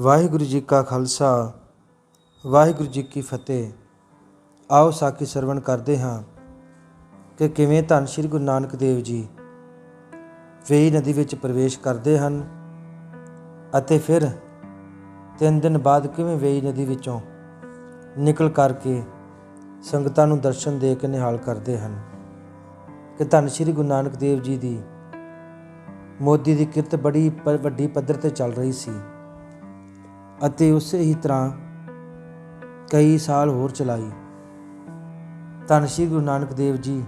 ਵਾਹਿਗੁਰੂ ਜੀ ਕਾ ਖਾਲਸਾ, ਵਾਹਿਗੁਰੂ ਜੀ ਕੀ ਫਤਿਹ। ਆਓ ਸਾਖੀ ਸਰਵਣ ਕਰਦੇ ਹਾਂ ਕਿ ਕਿਵੇਂ ਧੰਨ ਸ਼੍ਰੀ ਗੁਰੂ ਨਾਨਕ ਦੇਵ ਜੀ ਵੇਈ ਨਦੀ ਵਿੱਚ ਪ੍ਰਵੇਸ਼ ਕਰਦੇ ਹਨ ਅਤੇ ਫਿਰ ਤਿੰਨ ਦਿਨ ਬਾਅਦ ਕਿਵੇਂ ਵੇਈ ਨਦੀ ਵਿੱਚੋਂ ਨਿਕਲ ਕਰਕੇ ਸੰਗਤਾਂ ਨੂੰ ਦਰਸ਼ਨ ਦੇ ਕੇ ਨਿਹਾਲ ਕਰਦੇ ਹਨ। ਕਿ ਧੰਨ ਸ਼੍ਰੀ ਗੁਰੂ ਨਾਨਕ ਦੇਵ ਜੀ ਦੀ ਮੋਦੀ ਦੀ ਕਿਰਤ ਬੜੀ ਪ- ਵੱਡੀ ਪੱਧਰ ਤੇ ਚੱਲ ਰਹੀ ਸੀ। ਅਤੇ ਉਸੇ ਹੀ ਤਰ੍ਹਾਂ ਕਈ ਸਾਲ ਹੋਰ ਚਲਾਈ। ਧੰਨ ਸ਼੍ਰੀ ਗੁਰੂ ਨਾਨਕ ਦੇਵ ਜੀ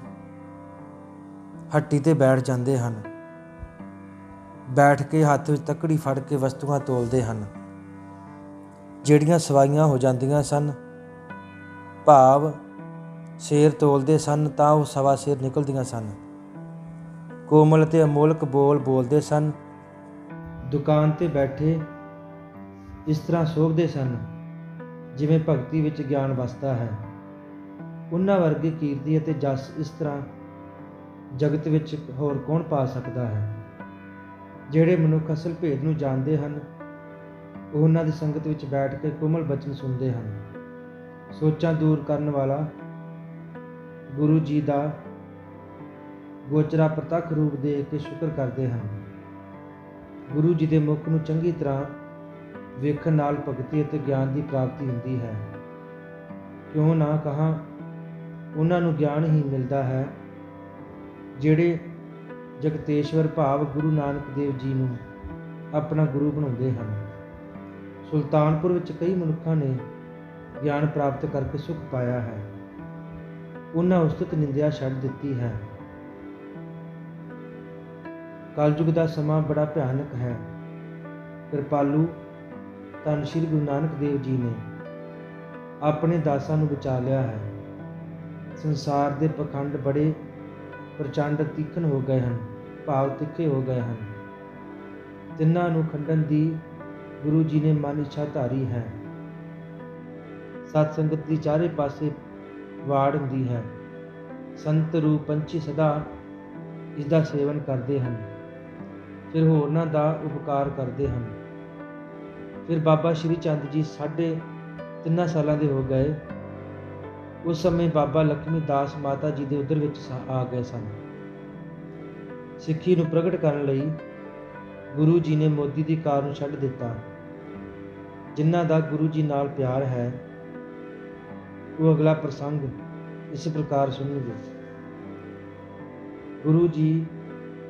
ਹੱਟੀ ਤੇ ਬੈਠ ਜਾਂਦੇ ਹਨ। ਬੈਠ ਕੇ ਹੱਥ ਵਿੱਚ ਤਕੜੀ ਫੜ ਕੇ ਵਸਤੂਆਂ ਤੋਲਦੇ ਹਨ। ਜਿਹੜੀਆਂ ਸਵਾਈਆਂ ਹੋ ਜਾਂਦੀਆਂ ਸਨ, ਭਾਵ ਸ਼ੇਰ ਤੋਲਦੇ ਸਨ ਤਾਂ ਉਹ ਸਵਾ ਸ਼ੇਰ ਨਿਕਲਦੀਆਂ ਸਨ। ਕੋਮਲ ਤੇ ਅਮੋਲਕ ਬੋਲ ਬੋਲਦੇ ਸਨ, ਦੁਕਾਨ ਤੇ ਬੈਠੇ ਇਸ ਤਰ੍ਹਾਂ ਸੋਭਦੇ ਸਨ, ਜਿਵੇਂ ਭਗਤੀ ਵਿੱਚ ਗਿਆਨ ਵਸਦਾ ਹੈ। ਉਹਨਾਂ ਵਰਗੀ ਕੀਰਤੀ ਅਤੇ ਜਸ ਇਸ ਤਰ੍ਹਾਂ ਜਗਤ ਵਿੱਚ ਹੋਰ ਕੌਣ ਪਾ ਸਕਦਾ ਹੈ? ਜਿਹੜੇ ਮਨੁੱਖ ਅਸਲ ਭੇਦ ਨੂੰ ਜਾਣਦੇ ਹਨ, ਉਹ ਉਹਨਾਂ ਦੀ ਸੰਗਤ ਵਿੱਚ ਬੈਠ ਕੇ ਕੋਮਲ ਬਚਨ ਸੁਣਦੇ ਹਨ। ਸੋਚਾਂ ਦੂਰ ਕਰਨ ਵਾਲਾ ਗੁਰੂ ਜੀ ਦਾ ਗੋਚਰਾ ਪ੍ਰਤੱਖ ਰੂਪ ਦੇਖ ਕੇ ਸ਼ੁਕਰ ਕਰਦੇ ਹਨ। ਗੁਰੂ ਜੀ ਦੇ ਮੁਖ ਨੂੰ ਚੰਗੀ ਤਰ੍ਹਾਂ ਵੇਖਣ ਨਾਲ ਭਗਤੀ ਅਤੇ ਗਿਆਨ ਦੀ ਪ੍ਰਾਪਤੀ ਹੁੰਦੀ ਹੈ। ਕਿਉਂ ਨਾ ਕਹਾ, ਉਹਨਾਂ ਨੂੰ ਗਿਆਨ ਹੀ ਮਿਲਦਾ ਹੈ, ਜਿਹੜੇ ਜਗਤੇਸ਼ਵਰ ਭਾਵ ਗੁਰੂ ਨਾਨਕ ਦੇਵ ਜੀ ਨੂੰ ਆਪਣਾ ਗੁਰੂ ਬਣਾਉਂਦੇ ਹਨ। ਸੁਲਤਾਨਪੁਰ ਵਿੱਚ ਕਈ ਮਨੁੱਖਾਂ ਨੇ ਗਿਆਨ ਪ੍ਰਾਪਤ ਕਰਕੇ ਸੁਖ ਪਾਇਆ ਹੈ। ਉਹਨਾਂ ਉਸਤਤ ਨਿੰਦਿਆ ਛੱਡ ਦਿੱਤੀ ਹੈ। ਕਲਯੁਗ ਦਾ ਸਮਾਂ ਬੜਾ ਭਿਆਨਕ ਹੈ। ਕਿਰਪਾਲੂ ਧੰਨ ਸ਼੍ਰੀ ਗੁਰੂ ਨਾਨਕ ਦੇਵ ਜੀ ਨੇ ਆਪਣੇ ਦਾਸਾਂ ਨੂੰ ਬਚਾ ਲਿਆ ਹੈ। ਸੰਸਾਰ ਦੇ ਪਖੰਡ ਬੜੇ ਪ੍ਰਚੰਡ ਤਿੱਖਣ ਹੋ ਗਏ ਹਨ, ਭਾਵ ਤਿੱਖੇ ਹੋ ਗਏ ਹਨ। ਤਿੰਨਾਂ ਨੂੰ ਖੰਡਨ ਦੀ ਗੁਰੂ ਜੀ ਨੇ ਮਨ ਇੱਛਾ ਧਾਰੀ ਹੈ। ਸਤ ਸੰਗਤ ਦੀ ਚਾਰੇ ਪਾਸੇ ਵਾੜ ਹੁੰਦੀ ਹੈ। ਸੰਤ ਰੂਪ ਪੰਛੀ ਸਦਾ ਇਸ ਦਾ ਸੇਵਨ ਕਰਦੇ ਹਨ, ਫਿਰ ਹੋਰਨਾਂ ਦਾ ਉਪਕਾਰ ਕਰਦੇ ਹਨ। ਫਿਰ ਬਾਬਾ ਸ਼੍ਰੀ ਚੰਦ ਜੀ ਸਾਢੇ ਤਿੰਨਾਂ ਸਾਲਾਂ ਦੇ ਹੋ ਗਏ। ਉਸ ਸਮੇਂ ਬਾਬਾ ਲਖਮੀ ਦਾਸ ਮਾਤਾ ਜੀ ਦੇ ਉਦਰ ਵਿੱਚ ਸ- ਆ ਗਏ ਸਨ। ਸਿੱਖੀ ਨੂੰ ਪ੍ਰਗਟ ਕਰਨ ਲਈ ਗੁਰੂ ਜੀ ਨੇ ਮੋਦੀ ਦੀ ਕਾਰ ਨੂੰ ਛੱਡ ਦਿੱਤਾ। ਜਿਨ੍ਹਾਂ ਦਾ ਗੁਰੂ ਜੀ ਨਾਲ ਪਿਆਰ ਹੈ, ਉਹ ਅਗਲਾ ਪ੍ਰਸੰਗ ਇਸ ਪ੍ਰਕਾਰ ਸੁਣਨਗੇ। ਗੁਰੂ ਜੀ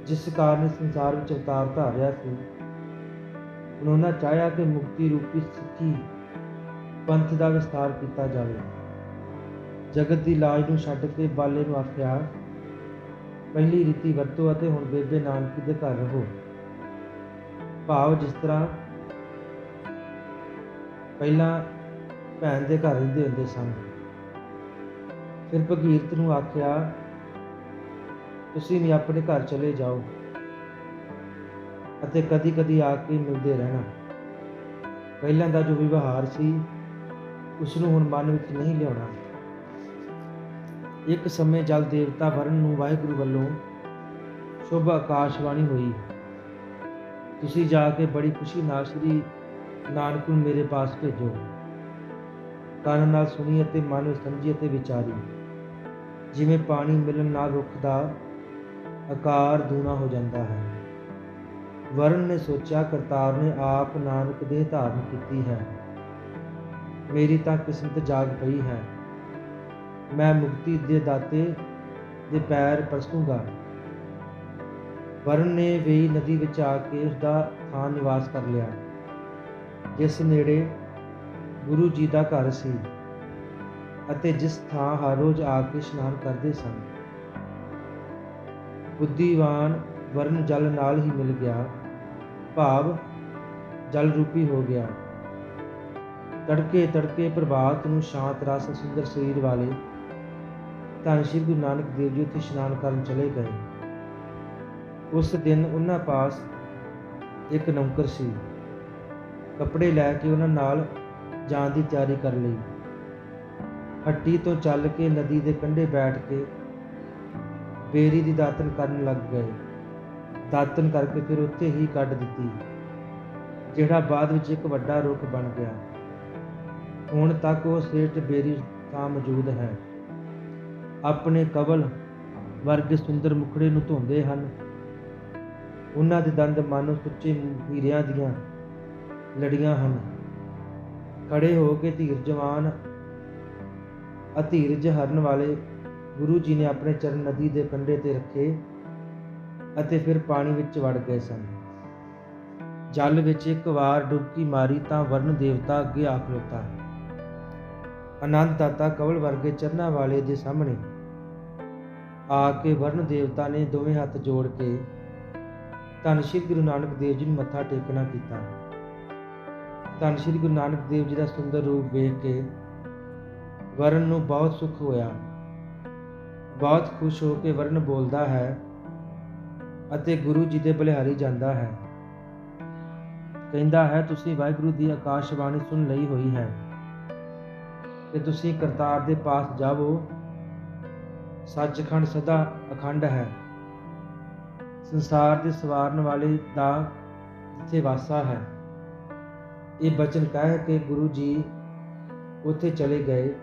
ਜਿਸ ਕਾਰਨ ਸੰਸਾਰ ਵਿੱਚ ਅਵਤਾਰ ਧਾਰਿਆ ਸੀ ਉਹਨਾਂ ਚਾਹਿਆ ਕਿ ਮੁਕਤੀ ਰੂਪੀ ਸਿੱਖੀ ਪੰਥ ਦਾ ਵਿਸਤਾਰ ਕੀਤਾ ਜਾਵੇ ਜਗਤ ਦੀ ਲਾਜ ਨੂੰ ਛੱਡ ਕੇ ਬਾਲੇ ਨੂੰ ਆਖਿਆ ਪਹਿਲੀ ਰੀਤੀ ਵਰਤੋ ਅਤੇ ਹੁਣ ਬੇਬੇ ਨਾਨਕੀ ਦੇ ਘਰ ਰਹੋ ਭਾਵ ਜਿਸ ਤਰ੍ਹਾਂ ਪਹਿਲਾਂ ਭੈਣ ਦੇ ਘਰ ਰਹਿੰਦੇ ਹੁੰਦੇ ਸਨ ਫਿਰ ਭਗੀਰਥ ਨੂੰ ਆਖਿਆ ਤੁਸੀਂ ਵੀ ਆਪਣੇ ਘਰ ਚਲੇ ਜਾਓ ਅਤੇ ਕਦੀ-ਕਦੀ ਆ ਕੇ ਮਿਲਦੇ ਰਹਿਣਾ। ਪਹਿਲਾਂ ਦਾ ਜੋ ਵਿਵਹਾਰ ਸੀ ਉਸ ਨੂੰ ਹੁਣ ਮਨ ਵਿੱਚ ਨਹੀਂ ਲਿਆਉਣਾ। ਇੱਕ ਸਮੇਂ ਜਲ ਦੇਵਤਾ ਵਰਨ ਨੂੰ ਵਾਹਿਗੁਰੂ ਵੱਲੋਂ ਸ਼ੁਭ ਆਕਾਸ਼ਵਾਣੀ ਹੋਈ। ਤੁਸੀਂ ਜਾ ਕੇ ਬੜੀ ਖੁਸ਼ੀ ਨਾਲ ਸ੍ਰੀ ਨਾਨਕ ਨੂੰ ਮੇਰੇ ਪਾਸ ਭੇਜੋ। ਕੰਨ ਨਾਲ ਸੁਣੀ ਅਤੇ ਮਨ ਵਿੱਚ ਸਮਝੀ ਅਤੇ ਵਿਚਾਰੀ। ਜਿਵੇਂ ਪਾਣੀ ਮਿਲਣ ਨਾਲ ਰੁੱਖ ਦਾ ਆਕਾਰ ਦੂਣਾ ਹੋ ਜਾਂਦਾ ਹੈ। ਵਰਨ ਨੇ ਸੋਚਿਆ, ਕਰਤਾਰ ਨੇ ਆਪ ਨਾਨਕ ਦੇਹ ਧਾਰਨ ਕੀਤੀ ਹੈ। ਮੇਰੀ ਤਾਂ ਕਿਸਮਤ ਜਾਗ ਪਈ ਹੈ। ਮੈਂ ਮੁਕਤੀ ਦੇ ਦਾਤੇ ਦੇ ਪੈਰ ਪਰਸੂੰਗਾ ਵਰਨ ਨੇ ਵੇਈ ਨਦੀ ਵਿੱਚ ਆ ਕੇ ਉਸ ਦਾ ਥਾਂ ਨਿਵਾਸ ਕਰ ਲਿਆ। ਜਿਸ ਨੇੜੇ ਗੁਰੂ ਜੀ ਦਾ ਘਰ ਸੀ ਅਤੇ ਜਿਸ ਥਾਂ ਹਰ ਰੋਜ਼ ਆ ਕੇ ਇਸ਼ਨਾਨ ਕਰਦੇ ਸਨ। ਬੁੱਧੀਵਾਨ ਵਰਨ ਜਲ ਨਾਲ ਹੀ ਮਿਲ ਗਿਆ। ਭਾਵ ਜਲ ਰੂਪੀ ਹੋ ਗਿਆ। ਤੜਕੇ ਤੜਕੇ ਪ੍ਰਭਾਤ ਨੂੰ ਸ਼ਾਂਤ ਰਸ ਸੁੰਦਰ ਸਰੀਰ ਵਾਲੇ ਧੰਨ ਸ਼੍ਰੀ ਗੁਰੂ ਨਾਨਕ ਦੇਵ ਜੀ ਉੱਥੇ ਇਸ਼ਨਾਨ ਕਰਨ ਚਲੇ ਗਏ। ਉਸ ਦਿਨ ਉਹਨਾਂ ਪਾਸ ਇੱਕ ਨੌਕਰ ਸੀ। ਕੱਪੜੇ ਲੈ ਕੇ ਉਹਨਾਂ ਨਾਲ ਜਾਣ ਦੀ ਤਿਆਰੀ ਕਰ ਲਈ। ਹੱਟੀ ਤੋਂ ਚੱਲ ਕੇ ਨਦੀ ਦੇ ਕੰਢੇ ਬੈਠ ਕੇ ਬੇਰੀ ਦੀ ਦਾਤਨ ਕਰਨ ਲੱਗ ਗਏ। ਦਾਤਨ ਕਰਕੇ ਫਿਰ ਉੱਥੇ ਹੀ ਕੱਢ ਦਿੱਤੀ। ਜਿਹੜਾ ਬਾਅਦ ਵਿੱਚ ਇੱਕ ਵੱਡਾ ਰੁੱਖ ਬਣ ਗਿਆ। ਹੁਣ ਤੱਕ ਉਹ ਸੇਠ ਬੇਰੀ ਤਾਂ ਮੌਜੂਦ ਹੈ। ਆਪਣੇ ਕਵਲ ਵਰਗੇ ਸੁੰਦਰ ਮੁਖੜੇ ਨੂੰ ਧੋਂਦੇ ਹਨ। ਉਹਨਾਂ ਦੇ ਦੰਦ ਮਾਨੋ ਸੁੱਚੇ ਹੀਰਿਆਂ ਦੀਆਂ ਲੜੀਆਂ ਹਨ। ਖੜੇ ਹੋ ਕੇ ਧੀਰ ਜਵਾਨ, ਅਧੀਰਜ ਹਰਨ ਵਾਲੇ ਗੁਰੂ ਜੀ ਨੇ ਆਪਣੇ ਚਰਨ ਨਦੀ ਦੇ ਕੰਢੇ ਤੇ ਰੱਖੇ। ਅਤੇ ਫਿਰ ਪਾਣੀ ਵਿੱਚ ਵੜ ਗਏ ਸਨ। ਜਲ ਵਿੱਚ ਇੱਕ ਵਾਰ ਡੁਬਕੀ ਮਾਰੀ ਤਾਂ ਵਰਨ ਦੇਵਤਾ ਅੱਗੇ ਆ ਖਲੋਤਾ। ਆਨੰਦ ਦਾਤਾ ਕਵਲ ਵਰਗੇ ਚਰਨਾਂ ਵਾਲੇ ਦੇ ਸਾਹਮਣੇ ਆ ਕੇ ਵਰਨ ਦੇਵਤਾ ਨੇ ਦੋਵੇਂ ਹੱਥ ਜੋੜ ਕੇ ਧੰਨ ਸ਼੍ਰੀ ਗੁਰੂ ਨਾਨਕ ਦੇਵ ਜੀ ਨੂੰ ਮੱਥਾ ਟੇਕਣਾ ਕੀਤਾ। ਧੰਨ ਸ਼੍ਰੀ ਗੁਰੂ ਨਾਨਕ ਦੇਵ ਜੀ ਦਾ ਸੁੰਦਰ ਰੂਪ ਵੇਖ ਕੇ ਵਰਨ ਨੂੰ ਬਹੁਤ ਸੁਖ ਹੋਇਆ। ਬਹੁਤ ਖੁਸ਼ ਹੋ ਕੇ ਵਰਨ ਬੋਲਦਾ ਹੈ ਅਤੇ ਗੁਰੂ ਜੀ ਦੇ ਬਲਿਹਾਰੀ ਜਾਂਦਾ ਹੈ। ਕਹਿੰਦਾ ਹੈ, ਤੁਸੀਂ ਵਾਹਿਗੁਰੂ ਦੀ ਆਕਾਸ਼ਵਾਣੀ ਸੁਣ ਲਈ ਹੋਈ ਹੈ। ਕਿ ਤੁਸੀਂ ਕਰਤਾਰ ਦੇ ਪਾਸ ਜਾਵੋ। ਸੱਚਖੰਡ ਸਦਾ ਅਖੰਡ ਹੈ। ਸੰਸਾਰ ਦੇ ਸਵਾਰਨ ਵਾਲੇ ਦਾ ਜਿੱਥੇ ਵਾਸਾ ਹੈ। ਇਹ ਬਚਨ ਕਹਿ ਕੇ ਗੁਰੂ ਜੀ ਉੱਥੇ ਚਲੇ ਗਏ,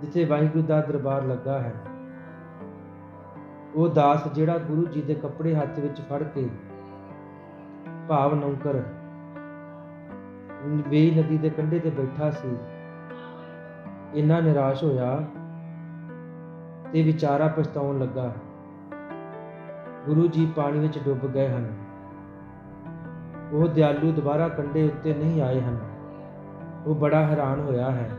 ਜਿੱਥੇ ਵਾਹਿਗੁਰੂ ਦਾ ਦਰਬਾਰ ਲੱਗਾ ਹੈ। ਉਹ ਦਾਸ ਜਿਹੜਾ ਗੁਰੂ ਜੀ ਦੇ ਕੱਪੜੇ ਹੱਥ ਵਿੱਚ ਫੜ ਕੇ ਭਾਵ ਨੌਕਰ ਵੇਈ ਨਦੀ ਦੇ ਕੰਢੇ ਤੇ ਬੈਠਾ ਸੀ। ਇੰਨਾ ਨਿਰਾਸ਼ ਹੋਇਆ ਤੇ ਵਿਚਾਰਾ ਪਛਤਾਉਣ ਲੱਗਾ। ਗੁਰੂ ਜੀ ਪਾਣੀ ਵਿੱਚ ਡੁੱਬ ਗਏ ਹਨ। ਉਹ ਦਿਆਲੂ ਦੁਬਾਰਾ ਕੰਢੇ ਉੱਤੇ ਨਹੀਂ ਆਏ ਹਨ। ਉਹ ਬੜਾ ਹੈਰਾਨ ਹੋਇਆ ਹੈ।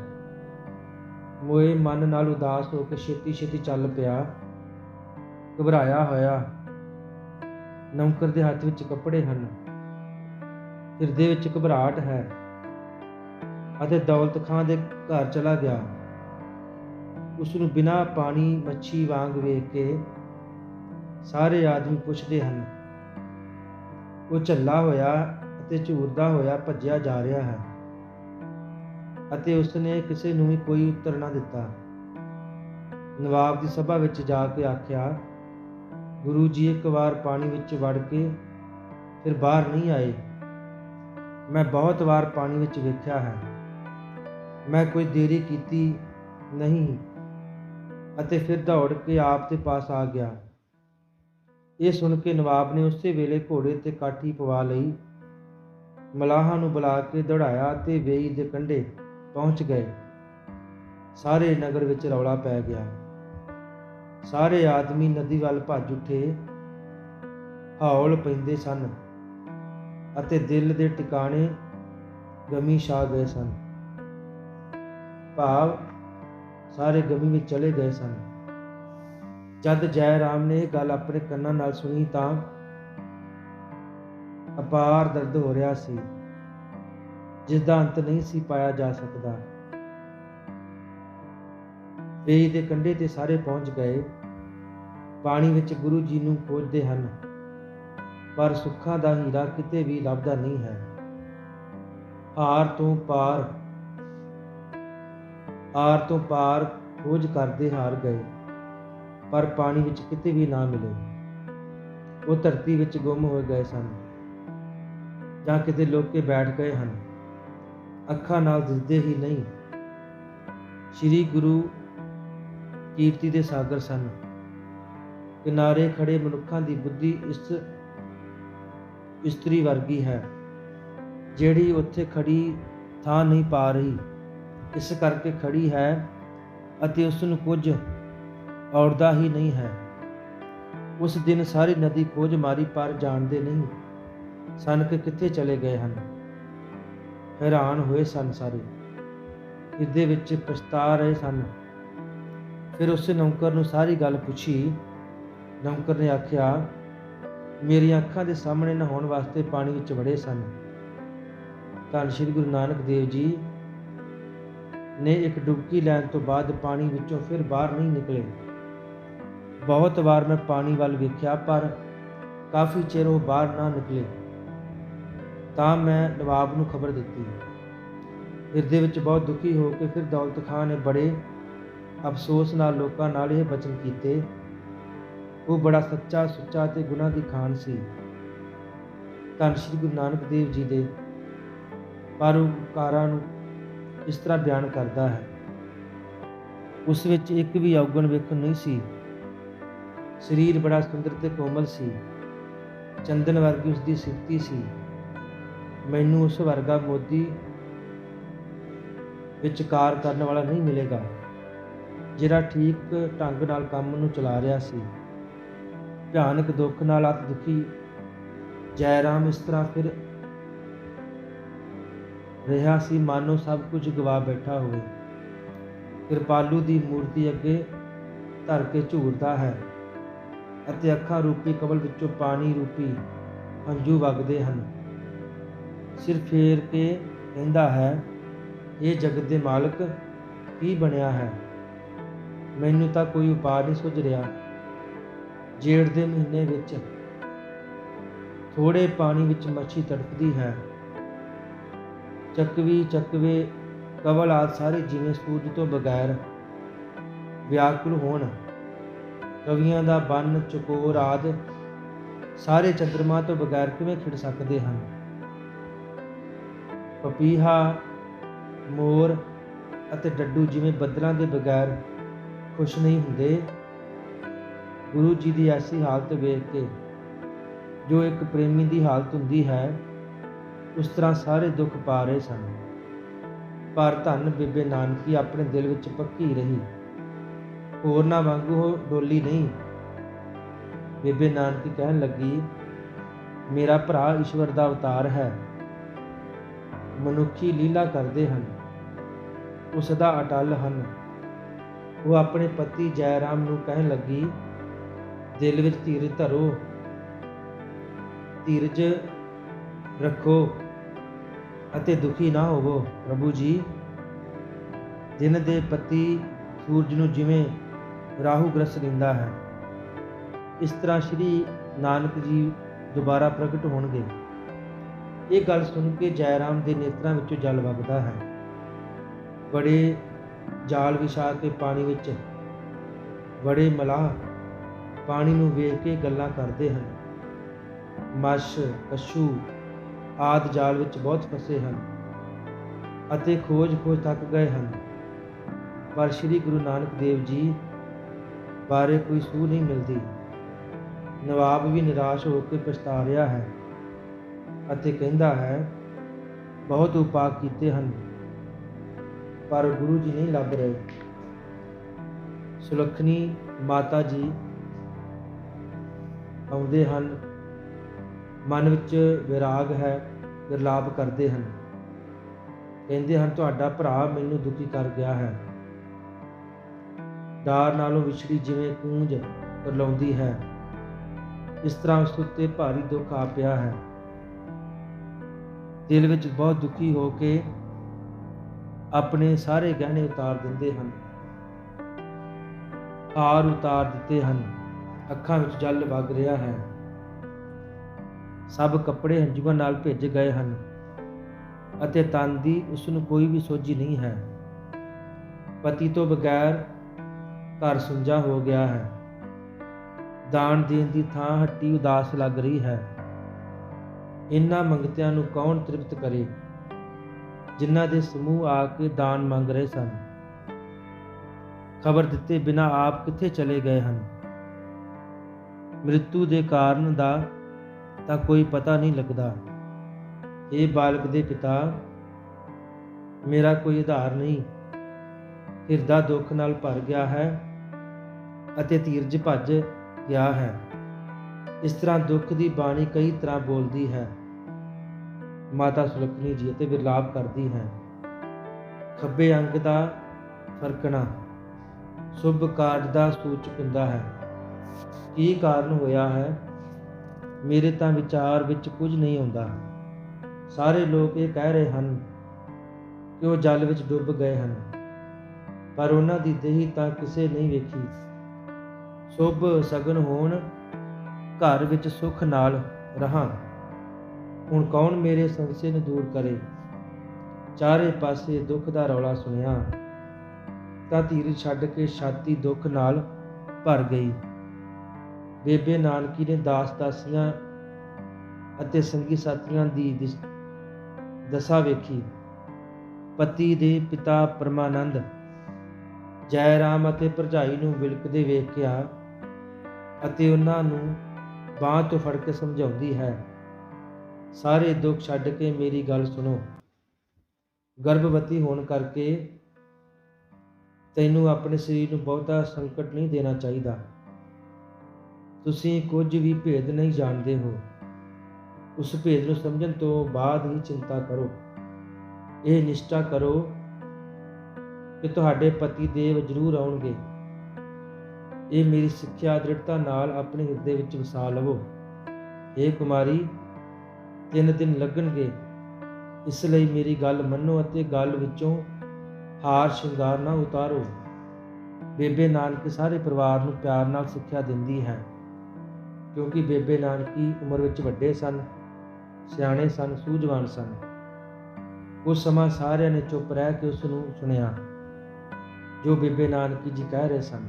ਮੋਏ ਮਨ ਨਾਲ ਉਦਾਸ ਹੋ ਕੇ ਛੇਤੀ ਛੇਤੀ ਚੱਲ ਪਿਆ। ਘਬਰਾਇਆ ਹੋਇਆ। ਨੌਕਰ ਦੇ ਹੱਥ ਵਿੱਚ ਕੱਪੜੇ ਹਨ। ਹਿਰਦੇ ਵਿੱਚ ਘਬਰਾਹਟ ਹੈ ਅਤੇ ਦੌਲਤ ਖਾਂ ਦੇ ਘਰ ਚਲਾ ਗਿਆ। ਉਸ ਨੂੰ ਬਿਨਾਂ ਪਾਣੀ, ਮੱਛੀ ਵਾਂਗ ਵੇਖ ਕੇ ਸਾਰੇ ਆਦਮੀ ਪੁੱਛਦੇ ਹਨ, ਉਹ ਝੱਲਾ ਹੋਇਆ ਅਤੇ ਝੂਰਦਾ ਹੋਇਆ ਭੱਜਿਆ ਜਾ ਰਿਹਾ ਹੈ ਅਤੇ ਉਸਨੇ ਕਿਸੇ ਨੂੰ ਵੀ ਕੋਈ ਉੱਤਰ ਨਾ ਦਿੱਤਾ। ਨਵਾਬ ਦੀ ਸਭਾ ਵਿੱਚ ਜਾ ਕੇ ਆਖਿਆ ਗੁਰੂ ਜੀ ਇੱਕ ਵਾਰ ਪਾਣੀ ਵਿੱਚ ਵੜ ਕੇ ਫਿਰ ਬਾਹਰ ਨਹੀਂ ਆਏ। ਮੈਂ ਬਹੁਤ ਵਾਰ ਪਾਣੀ ਵਿੱਚ ਵੇਖਿਆ ਹੈ। ਮੈਂ ਕੋਈ ਦੇਰੀ ਕੀਤੀ ਨਹੀਂ ਅਤੇ ਫਿਰ ਦੌੜ ਕੇ ਆਪ ਦੇ ਪਾਸ ਆ ਗਿਆ। ਇਹ ਸੁਣ ਕੇ ਨਵਾਬ ਨੇ ਉਸੇ ਵੇਲੇ ਘੋੜੇ ਤੇ ਕਾਠੀ ਪਵਾ ਲਈ। ਮਲਾਹਾਂ ਨੂੰ ਬੁਲਾ ਕੇ ਦੌੜਾਇਆ ਤੇ ਵੇਈ ਦੇ ਕੰਢੇ ਪਹੁੰਚ ਗਏ। ਸਾਰੇ ਨਗਰ ਵਿੱਚ ਰੌਲਾ ਪੈ ਗਿਆ। ਸਾਰੇ ਆਦਮੀ ਨਦੀ ਵੱਲ ਭੱਜ ਉੱਠੇ। ਹੌਲ ਪੈਂਦੇ ਸਨ ਅਤੇ ਦਿਲ ਦੇ ਟਿਕਾਣੇ ਗਮੀ ਛਾ ਗਏ ਸਨ। ਭਾਵ ਸਾਰੇ ਗਮੀ ਵਿੱਚ ਚਲੇ ਗਏ ਸਨ। ਜਦ ਜੈ ਰਾਮ ਨੇ ਇਹ ਗੱਲ ਆਪਣੇ ਕੰਨਾਂ ਨਾਲ ਸੁਣੀ ਤਾਂ ਅਪਾਰ ਦਰਦ ਹੋ ਰਿਹਾ ਸੀ ਜਿਸ ਦਾ ਅੰਤ ਨਹੀਂ ਸੀ ਪਾਇਆ ਜਾ ਸਕਦਾ। ਵੇਈ ਦੇ ਕੰਢੇ ਤੇ ਸਾਰੇ ਪਹੁੰਚ ਗਏ। ਪਾਣੀ ਵਿੱਚ ਗੁਰੂ ਜੀ ਨੂੰ ਖੋਜਦੇ ਹਨ, ਪਰ ਸੁੱਖਾਂ ਦਾ ਹੀਰਾ ਕਿਤੇ ਵੀ ਲੱਭਦਾ ਨਹੀਂ ਹੈ। ਹਾਰ ਤੋਂ ਪਾਰ ਆਰ ਤੋਂ ਪਾਰ ਖੋਜ ਕਰਦੇ ਹਾਰ ਗਏ, ਪਰ ਪਾਣੀ ਵਿੱਚ ਕਿਤੇ ਵੀ ਨਾ ਮਿਲੇ। ਉਹ ਧਰਤੀ ਵਿੱਚ ਗੁੰਮ ਹੋ ਗਏ ਸਨ, ਜਾਂ ਕਿਤੇ ਲੋਕੇ ਬੈਠ ਗਏ ਹਨ। ਅੱਖਾਂ ਨਾਲ ਦਿਸਦੇ ਹੀ ਨਹੀਂ। ਸ੍ਰੀ ਗੁਰੂ ਕੀਰਤੀ ਦੇ ਸਾਗਰ ਸਨ। ਕਿਨਾਰੇ ਖੜੇ ਮਨੁੱਖਾਂ ਦੀ ਬੁੱਧੀ ਇਸ ਇਸਤਰੀ ਵਰਗੀ ਹੈ, ਜਿਹੜੀ ਉੱਥੇ ਖੜੀ ਥਾਂ ਨਹੀਂ ਪਾ ਰਹੀ। ਇਸ ਕਰਕੇ ਖੜੀ ਹੈ ਅਤੇ ਉਸ ਨੂੰ ਕੁਝ ਔੜਦਾ ਹੀ ਨਹੀਂ ਹੈ। ਉਸ ਦਿਨ ਸਾਰੀ ਨਦੀ ਖੋਜ ਮਾਰੀ ਪਰ ਜਾਣਦੇ ਨਹੀਂ ਸਨ ਕਿ ਕਿੱਥੇ ਚਲੇ ਗਏ ਹਨ। ਹੈਰਾਨ ਹੋਏ ਸਨ ਸਾਰੇ। ਇਸਦੇ ਵਿੱਚ ਪਛਤਾ ਰਹੇ ਸਨ। ਫਿਰ ਉਸ ਨੌਕਰ ਨੂੰ ਸਾਰੀ ਗੱਲ ਪੁੱਛੀ। ਨੌਕਰ ਨੇ ਆਖਿਆ, ਮੇਰੀਆਂ ਅੱਖਾਂ ਦੇ ਸਾਹਮਣੇ ਨਹਾਉਣ ਵਾਸਤੇ ਪਾਣੀ ਵਿੱਚ ਵੜੇ ਸਨ। ਧੰਨ ਸ਼੍ਰੀ ਗੁਰੂ ਨਾਨਕ ਦੇਵ ਜੀ ਨੇ ਇੱਕ ਡੁਬਕੀ ਲੈਣ ਤੋਂ ਬਾਅਦ ਪਾਣੀ ਵਿੱਚੋਂ ਫਿਰ ਬਾਹਰ ਨਹੀਂ ਨਿਕਲੇ। ਬਹੁਤ ਵਾਰ ਮੈਂ ਪਾਣੀ ਵੱਲ ਵੇਖਿਆ, ਪਰ ਕਾਫੀ ਚਿਰ ਉਹ ਬਾਹਰ ਨਾ ਨਿਕਲੇ। ਤਾਂ ਮੈਂ ਨਵਾਬ ਨੂੰ ਖਬਰ ਦਿੱਤੀ। ਹਿਰਦੇ ਵਿੱਚ ਬਹੁਤ ਦੁਖੀ ਹੋ ਕੇ ਫਿਰ ਦੌਲਤ ਖਾਨ ਨੇ ਬੜੇ ਅਫਸੋਸ ਨਾਲ ਲੋਕਾਂ ਨਾਲ ਇਹ ਬਚਨ ਕੀਤੇ, ਉਹ ਬੜਾ ਸੱਚਾ, ਸੁੱਚਾ ਤੇ ਗੁਨਾਹ ਦੀ ਖਾਨ ਸੀ। ਧੰਨ ਸ਼੍ਰੀ ਗੁਰੂ ਨਾਨਕ ਦੇਵ ਜੀ ਦੇ ਪਰਉਪਕਾਰਾਂ ਨੂੰ ਇਸ ਤਰ੍ਹਾਂ ਬਿਆਨ ਕਰਦਾ ਹੈ। ਉਸ ਵਿੱਚ ਇੱਕ ਵੀ ਔਗਣ ਵੇਖਣ ਨਹੀਂ ਸੀ। ਸਰੀਰ ਬੜਾ ਸੁੰਦਰ ਤੇ ਕੋਮਲ ਸੀ। ਚੰਦਨ ਵਰਗੀ ਉਸ ਦੀ ਸਿਫਤੀ ਸੀ। ਮੈਨੂੰ ਉਸ ਵਰਗਾ ਮੋਦੀ ਵਿਚਕਾਰ ਕਰਨ ਵਾਲਾ ਨਹੀਂ ਮਿਲੇਗਾ। ਜਿਹੜਾ ਠੀਕ ਢੰਗ ਨਾਲ ਕੰਮ ਨੂੰ ਚਲਾ ਰਿਹਾ ਸੀ। ਭਿਆਨਕ ਦੁੱਖ ਨਾਲ ਅਤ ਦੁਖੀ ਜੈਰਾਮ ਇਸ ਤਰ੍ਹਾਂ ਫਿਰ ਰਿਹਾ ਸੀ, ਮਾਨੋ ਸਭ ਕੁਝ ਗਵਾ ਬੈਠਾ ਹੋਵੇ। ਕਿਰਪਾਲੂ ਦੀ ਮੂਰਤੀ ਅੱਗੇ ਧਰ ਕੇ ਝੂਰਦਾ ਹੈ ਅਤੇ ਅੱਖਾਂ ਰੂਪੀ ਕਮਲ ਵਿੱਚੋਂ ਪਾਣੀ ਰੂਪੀ ਹੰਝੂ ਵਗਦੇ ਹਨ। ਸਿਰ ਫੇਰ ਕੇ ਕਹਿੰਦਾ ਹੈ, ਇਹ ਜਗਤ ਦੇ ਮਾਲਕ ਕੀ ਬਣਿਆ ਹੈ? ਮੈਨੂੰ ਤਾਂ ਕੋਈ ਉਪਾਅ ਨਹੀਂ ਸੁਝ ਰਿਹਾ। ਜੇੜ ਦੇ ਮਹੀਨੇ ਵਿੱਚ ਥੋੜੇ ਪਾਣੀ ਵਿੱਚ ਮੱਛੀ ਤੜਪਦੀ ਹੈ। ਚੱਕਵੀ ਚੱਕਵੇ ਕਵਲ ਆਦ ਸਾਰੇ ਜਿਵੇਂ ਸੂਰਜ ਤੋਂ ਬਗੈਰ ਵਿਆਕੁਲ ਹੋਣ। ਕਵੀਆਂ ਦਾ ਬੰਨ, ਚਕੋਰ ਆਦ ਸਾਰੇ ਚੰਦਰਮਾ ਤੋਂ ਬਗੈਰ ਕਿਵੇਂ ਖਿੜ ਸਕਦੇ ਹਨ? ਪਪੀਹਾ, ਮੋਰ ਅਤੇ ਡੱਡੂ ਜਿਵੇਂ ਬੱਦਲਾਂ ਦੇ ਬਗੈਰ ਖੁਸ਼ ਨਹੀਂ ਹੁੰਦੇ। ਗੁਰੂ ਜੀ ਦੀ ਐਸੀ ਹਾਲਤ ਵੇਖ ਕੇ ਜੋ ਇੱਕ ਪ੍ਰੇਮੀ ਦੀ ਹਾਲਤ ਹੁੰਦੀ ਹੈ, ਉਸ ਤਰ੍ਹਾਂ ਸਾਰੇ ਦੁੱਖ ਪਾ ਰਹੇ ਸਨ। ਪਰ ਧੰਨ ਬੀਬੇ ਨਾਨਕੀ ਆਪਣੇ ਦਿਲ ਵਿੱਚ ਪੱਕੀ ਰਹੀ। ਹੋਰ ਨਾ ਵਾਂਗੂ ਉਹ ਡੋਲੀ ਨਹੀਂ। ਬੀਬੇ ਨਾਨਕੀ ਕਹਿਣ ਲੱਗੀ, ਮੇਰਾ ਭਰਾ ਈਸ਼ਵਰ ਦਾ ਅਵਤਾਰ ਹੈ। ਮਨੁੱਖੀ ਲੀਲਾ ਕਰਦੇ ਹਨ। ਉਹ ਸਦਾ ਅਟਲ ਹਨ। ਉਹ ਆਪਣੇ ਪਤੀ ਜੈਰਾਮ ਨੂੰ ਕਹਿਣ ਲੱਗੀ, ਦਿਲ ਵਿੱਚ ਧੀਰਜ ਧਰੋ। ਧੀਰਜ ਰੱਖੋ ਅਤੇ ਦੁਖੀ ਨਾ ਹੋਵੋ, ਪ੍ਰਭੂ ਜੀ। ਦਿਨ ਦੇ ਪਤੀ ਸੂਰਜ ਨੂੰ ਜਿਵੇਂ ਰਾਹੂ ਗ੍ਰਸ ਲੈਂਦਾ ਹੈ। ਇਸ ਤਰ੍ਹਾਂ ਸ਼੍ਰੀ ਨਾਨਕ ਜੀ ਦੁਬਾਰਾ ਪ੍ਰਗਟ ਹੋਣਗੇ। ਇਹ ਗੱਲ ਸੁਣ ਕੇ ਜੈਰਾਮ ਦੇ ਨੇਤਰਾਂ ਵਿੱਚੋਂ ਜਲ ਵਗਦਾ ਹੈ। ਬੜੇ ਜਾਲ ਵਿਛਾ ਕੇ ਪਾਣੀ ਵਿੱਚ ਬੜੇ ਮਲਾਹ ਪਾਣੀ ਨੂੰ ਵੇਖ ਕੇ ਗੱਲਾਂ ਕਰਦੇ ਹਨ। ਮੱਛ ਕਸ਼ੂ ਆਦ ਜਾਲ ਵਿੱਚ ਬਹੁਤ ਫਸੇ ਹਨ ਅਤੇ ਖੋਜ-ਖੋਜ ਥੱਕ ਗਏ ਹਨ। ਪਰ ਸ੍ਰੀ ਗੁਰੂ ਨਾਨਕ ਦੇਵ ਜੀ ਬਾਰੇ ਕੋਈ ਸੂਹ ਨਹੀਂ ਮਿਲਦੀ। ਨਵਾਬ ਵੀ ਨਿਰਾਸ਼ ਹੋ ਕੇ ਪਛਤਾ ਰਿਹਾ ਹੈ ਅਤੇ ਕਹਿੰਦਾ ਹੈ, ਬਹੁਤ ਉਪਾਅ ਕੀਤੇ ਹਨ। ਪਰ ਗੁਰੂ ਜੀ ਨਹੀਂ ਲੱਭ ਰਹੇ। ਸੁਲਖਣੀ ਮਾਤਾ ਜੀ ਆਉਂਦੇ ਹਨ। ਮਨ ਵਿੱਚ ਵਿਰਾਗ ਹੈ, ਵਿਰਲਾਪ ਕਰਦੇ ਹਨ। ਕਹਿੰਦੇ ਹਨ, ਤੁਹਾਡਾ ਭਰਾ ਮੈਨੂੰ ਦੁਖੀ ਕਰ ਗਿਆ ਹੈ। ਡਾਰ ਨਾਲੋਂ ਵਿਛੜੀ ਜਿਵੇਂ ਕੂੰਜ ਕਰਲਾਉਂਦੀ ਹੈ। ਇਸ ਤਰ੍ਹਾਂ ਉਸ ਉੱਤੇ ਭਾਰੀ ਦੁੱਖ ਆ ਪਿਆ ਹੈ। ਦਿਲ ਵਿੱਚ ਬਹੁਤ ਦੁਖੀ ਹੋ ਕੇ ਆਪਣੇ ਸਾਰੇ ਗਹਿਣੇ ਉਤਾਰ ਦਿੰਦੇ ਹਨ। ਹਾਰ ਉਤਾਰ ਦਿੱਤੇ ਹਨ। ਅੱਖਾਂ ਵਿੱਚ ਜਲ ਵਗ ਰਿਹਾ ਹੈ। ਸਭ ਕੱਪੜੇ ਹੰਝੂਆਂ ਨਾਲ ਭਿੱਜ ਗਏ ਹਨ ਅਤੇ ਤਨ ਦੀ ਉਸ ਨੂੰ ਕੋਈ ਵੀ ਸੋਝੀ ਨਹੀਂ ਹੈ। ਪਤੀ ਤੋਂ ਬਗੈਰ ਘਰ ਸੁੰਜਾ ਹੋ ਗਿਆ ਹੈ। ਦਾਨ ਦੇਣ ਦੀ ਥਾਂ ਹੱਟੀ ਉਦਾਸ ਲੱਗ ਰਹੀ ਹੈ। ਇਨ੍ਹਾਂ ਮੰਗਤਿਆਂ ਨੂੰ ਕੌਣ ਤ੍ਰਿਪਤ ਕਰੇ? ਜਿਨ੍ਹਾਂ ਦੇ ਸਮੂਹ ਆ ਕੇ ਦਾਨ ਮੰਗ ਰਹੇ ਸਨ। ਖਬਰ ਦਿੱਤੇ ਬਿਨਾ ਆਪ ਕਿੱਥੇ ਚਲੇ ਗਏ ਹਨ? ਮ੍ਰਿਤੂ ਦੇ ਕਾਰਨ ਦਾ ਤਾਂ ਕੋਈ ਪਤਾ ਨਹੀਂ ਲੱਗਦਾ। ਇਹ ਬਾਲਕ ਦੇ ਪਿਤਾ, ਮੇਰਾ ਕੋਈ ਆਧਾਰ ਨਹੀਂ। ਹਿਰਦਾ ਦੁੱਖ ਨਾਲ ਭਰ ਗਿਆ ਹੈ ਅਤੇ ਧੀਰਜ ਭੱਜ ਗਿਆ ਹੈ। ਇਸ ਤਰ੍ਹਾਂ ਦੁੱਖ ਦੀ ਬਾਣੀ ਕਈ ਤਰ੍ਹਾਂ ਬੋਲਦੀ ਹੈ। ਮਾਤਾ ਸੁਲਖਣੀ ਜੀ ਅਤੇ ਵਿਰਲਾਪ ਕਰਦੀ ਹੈ। ਖੱਬੇ ਅੰਗ ਦਾ ਫਰਕਣਾ। ਸ਼ੁਭ ਕਾਰਜ ਦਾ ਸੂਚਕ ਹੁੰਦਾ ਹੈ। ਕੀ ਕਾਰਨ ਹੋਇਆ ਹੈ? ਮੇਰੇ ਤਾਂ ਵਿਚਾਰ ਵਿੱਚ ਕੁਝ ਨਹੀਂ ਆਉਂਦਾ। ਸਾਰੇ ਲੋਕ ਇਹ ਕਹਿ ਰਹੇ ਹਨ ਕਿ ਉਹ ਜਲ ਵਿੱਚ ਡੁੱਬ ਗਏ ਹਨ। ਪਰ ਉਹਨਾਂ ਦੀ ਦੇਹੀ ਤਾਂ ਕਿਸੇ ਨਹੀਂ ਵੇਖੀ। ਸ਼ੁਭ ਸਗਨ ਹੋਣ ਘਰ ਵਿੱਚ ਸੁਖ ਨਾਲ ਰਹਾ। ਹੁਣ ਕੌਣ ਮੇਰੇ ਸੰਸੇ ਨੂੰ ਦੂਰ ਕਰੇ? ਚਾਰੇ ਪਾਸੇ ਦੁੱਖ ਦਾ ਰੌਲਾ ਸੁਣਿਆ ਤਾਂ ਧੀਰ ਛੱਡ ਕੇ ਛਾਤੀ ਦੁੱਖ ਨਾਲ ਭਰ ਗਈ। ਬੇਬੇ ਨਾਨਕੀ ਨੇ ਦਾਸ ਦਾਸੀਆਂ ਅਤੇ ਸੰਗੀ ਸਾਥੀਆਂ ਦੀ ਦਿਸ- ਦਸ਼ਾ ਵੇਖੀ। ਪਤੀ ਦੇ ਪਿਤਾ ਪਰਮਾਨੰਦ ਜੈ ਰਾਮ ਅਤੇ ਭਰਜਾਈ ਨੂੰ ਵਿਲਕਦੇ ਵੇਖਿਆ ਅਤੇ ਉਹਨਾਂ ਨੂੰ ਬਾਂਹ ਤੋਂ ਫੜ ਕੇ ਸਮਝਾਉਂਦੀ ਹੈ ਸਾਰੇ ਦੁੱਖ ਛੱਡ ਕੇ ਮੇਰੀ ਗੱਲ ਸੁਣੋ। ਗਰਭਵਤੀ ਹੋਣ ਕਰਕੇ ਤੈਨੂੰ ਆਪਣੇ ਸਰੀਰ ਨੂੰ ਬਹੁਤਾ ਸੰਕਟ ਨਹੀਂ ਦੇਣਾ ਚਾਹੀਦਾ। ਤੁਸੀਂ ਕੁਝ ਵੀ ਭੇਦ ਨਹੀਂ ਜਾਣਦੇ ਹੋ। ਉਸ ਭੇਦ ਨੂੰ ਸਮਝਣ ਤੋਂ ਬਾਅਦ ਹੀ ਚਿੰਤਾ ਕਰੋ। ਇਹ ਨਿਸ਼ਚਾ ਕਰੋ ਕਿ ਤੁਹਾਡੇ ਪਤੀ ਦੇਵ ਜ਼ਰੂਰ ਆਉਣਗੇ। ਇਹ ਮੇਰੀ ਸਿੱਖਿਆ ਦ੍ਰਿੜਤਾ ਨਾਲ ਆਪਣੇ ਹਿਰਦੇ ਵਿੱਚ ਵਸਾ ਲਵੋ। ਇਹ ਕੁਮਾਰੀ ਤਿੰਨ ਦਿਨ ਲੱਗਣਗੇ। ਇਸ ਲਈ ਮੇਰੀ ਗੱਲ ਮੰਨੋ ਅਤੇ ਗੱਲ ਵਿੱਚੋਂ ਹਾਰ ਸ਼ਿੰਗਾਰ ਨਾ ਉਤਾਰੋ। ਬੇਬੇ ਨਾਨਕ ਸਾਰੇ ਪਰਿਵਾਰ ਨੂੰ ਪਿਆਰ ਨਾਲ ਸਿੱਖਿਆ ਦਿੰਦੀ ਹੈ, ਕਿਉਂਕਿ ਬੇਬੇ ਨਾਨਕੀ ਉਮਰ ਵਿੱਚ ਵੱਡੇ ਸਨ, ਸਿਆਣੇ ਸਨ, ਸੂਝਵਾਨ ਸਨ। ਉਸ ਸਮਾਂ ਸਾਰਿਆਂ ਨੇ ਚੁੱਪ ਰਹਿ ਕੇ ਉਸ ਨੂੰ ਸੁਣਿਆ, ਜੋ ਬੇਬੇ ਨਾਨਕੀ ਜੀ ਕਹਿ ਰਹੇ ਸਨ।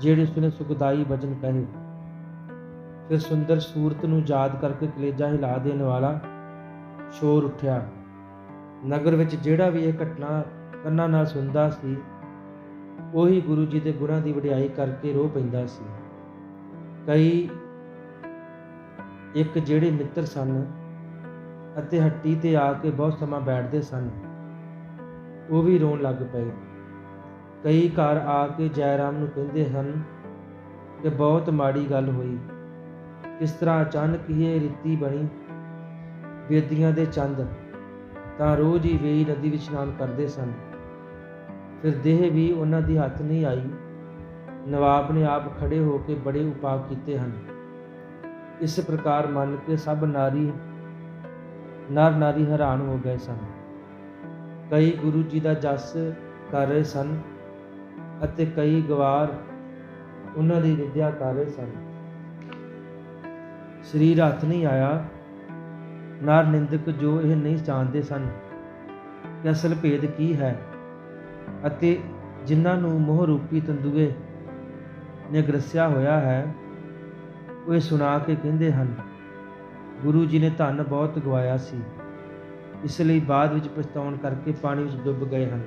ਜਿਹੜੇ ਉਸਨੇ ਸੁਖਦਾਈ ਵਚਨ ਕਹੇ ਫਿਰ ਸੁੰਦਰ ਸੂਰਤ ਨੂੰ ਯਾਦ ਕਰਕੇ ਕਲੇਜਾ ਹਿਲਾ ਦੇਣ ਵਾਲਾ ਸ਼ੋਰ ਉੱਠਿਆ। ਨਗਰ ਵਿੱਚ ਜਿਹੜਾ ਵੀ ਇਹ ਘਟਨਾ ਕੰਨਾਂ ਨਾਲ ਸੁਣਦਾ ਸੀ, ਉਹੀ ਗੁਰੂ ਜੀ ਦੇ ਗੁਣਾਂ ਦੀ ਵਡਿਆਈ ਕਰਕੇ ਰੋ ਪੈਂਦਾ ਸੀ। ਕਈ ਇੱਕ ਜਿਹੜੇ ਮਿੱਤਰ ਸਨ ਅਤੇ ਹੱਟੀ ਤੇ ਆ ਕੇ ਬਹੁਤ ਸਮਾਂ ਬੈਠਦੇ ਸਨ, ਉਹ ਵੀ ਰੋਣ ਲੱਗ ਪਏ। ਕਈ ਘਰ ਆ ਕੇ ਜੈਰਾਮ ਨੂੰ ਕਹਿੰਦੇ ਹਨ ਕਿ ਬਹੁਤ ਮਾੜੀ ਗੱਲ ਹੋਈ। ਕਿਸ ਤਰ੍ਹਾਂ ਅਚਾਨਕ ਹੀ ਇਹ ਰੀਤੀ ਬਣੀ ਬੇਦੀਆਂ ਦੇ ਚੰਦ, ਤਾਂ ਰੋਜ਼ ਹੀ ਵੇਈ ਨਦੀ ਵਿੱਚ ਇਸ਼ਨਾਨ ਕਰਦੇ ਸਨ। ਫਿਰ ਦੇਹ ਵੀ ਉਹਨਾਂ ਦੀ ਹੱਥ ਨਹੀਂ ਆਈ। ਨਵਾਬ ਨੇ ਆਪ ਖੜੇ ਹੋ ਕੇ ਬੜੇ ਉਪਾਅ ਕੀਤੇ ਹਨ। ਇਸ ਪ੍ਰਕਾਰ ਮੰਨ ਕੇ ਸਭ ਨਾਰੀ, ਨਰ ਨਾਰੀ ਹੈਰਾਨ ਹੋ ਗਏ ਸਨ। ਕਈ ਗੁਰੂ ਜੀ ਦਾ ਜਸ ਕਰ ਰਹੇ ਸਨ ਅਤੇ ਕਈ ਗਵਾਰ ਉਹਨਾਂ ਦੀ ਵਿਦਿਆ ਕਰ ਰਹੇ ਸਨ। ਸਰੀਰ ਹੱਥ ਨਹੀਂ ਆਇਆ, ਨਰ ਨਿੰਦਕ ਜੋ ਇਹ ਨਹੀਂ ਜਾਣਦੇ ਸਨ। ਕਿ ਅਸਲ ਭੇਦ ਕੀ ਹੈ? ਅਤੇ ਜਿਨ੍ਹਾਂ ਨੂੰ ਮੋਹ ਰੂਪੀ ਤੰਦੂਏ ਨੇ ਗ੍ਰਸਿਆ ਹੋਇਆ ਹੈ, ਉਹ ਇਹ ਸੁਣਾ ਕੇ ਕਹਿੰਦੇ ਹਨ, ਗੁਰੂ ਜੀ ਨੇ ਧਨ ਬਹੁਤ ਗਵਾਇਆ ਸੀ। ਇਸ ਲਈ ਬਾਅਦ ਵਿੱਚ ਪਛਤਾਉਣ ਕਰਕੇ ਪਾਣੀ ਵਿੱਚ ਡੁੱਬ ਗਏ ਹਨ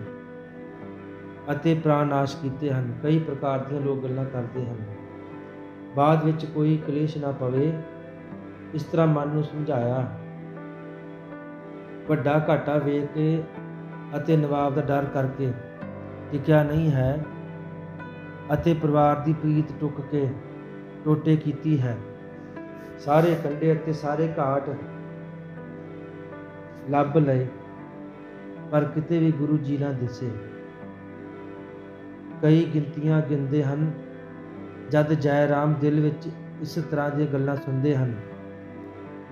ਅਤੇ ਪ੍ਰਾਣ ਨਾਸ਼ ਕੀਤੇ ਹਨ। ਕਈ ਪ੍ਰਕਾਰ ਦੀਆਂ ਲੋਕ ਗੱਲਾਂ ਕਰਦੇ ਹਨ। ਬਾਅਦ ਵਿੱਚ ਕੋਈ ਕਲੇਸ਼ ਨਾ ਪਵੇ ਇਸ ਤਰ੍ਹਾਂ ਮਨ ਨੂੰ ਸਮਝਾਇਆ। ਵੱਡਾ ਘਾਟਾ ਵੇਖ ਕੇ ਅਤੇ ਨਵਾਬ ਦਾ ਡਰ ਕਰਕੇ ਟਿਕਿਆ ਨਹੀਂ ਹੈ। ਅਤੇ ਪਰਿਵਾਰ ਦੀ ਪ੍ਰੀਤ ਟੁੱਕ ਕੇ ਟੋਟੇ ਕੀਤੀ ਹੈ। ਸਾਰੇ ਕੰਡੇ ਅਤੇ ਸਾਰੇ ਘਾਟ ਲੱਭ ਲਏ, ਪਰ ਕਿਤੇ ਵੀ ਗੁਰੂ ਜੀ ਨਾ ਦਿਸੇ। ਕਈ ਗਿਣਤੀਆਂ ਗਿਣਦੇ ਹਨ, ਜਦ ਜੈ ਰਾਮ ਦਿਲ ਵਿੱਚ ਇਸ ਤਰ੍ਹਾਂ ਦੀਆਂ ਗੱਲਾਂ ਸੁਣਦੇ ਹਨ।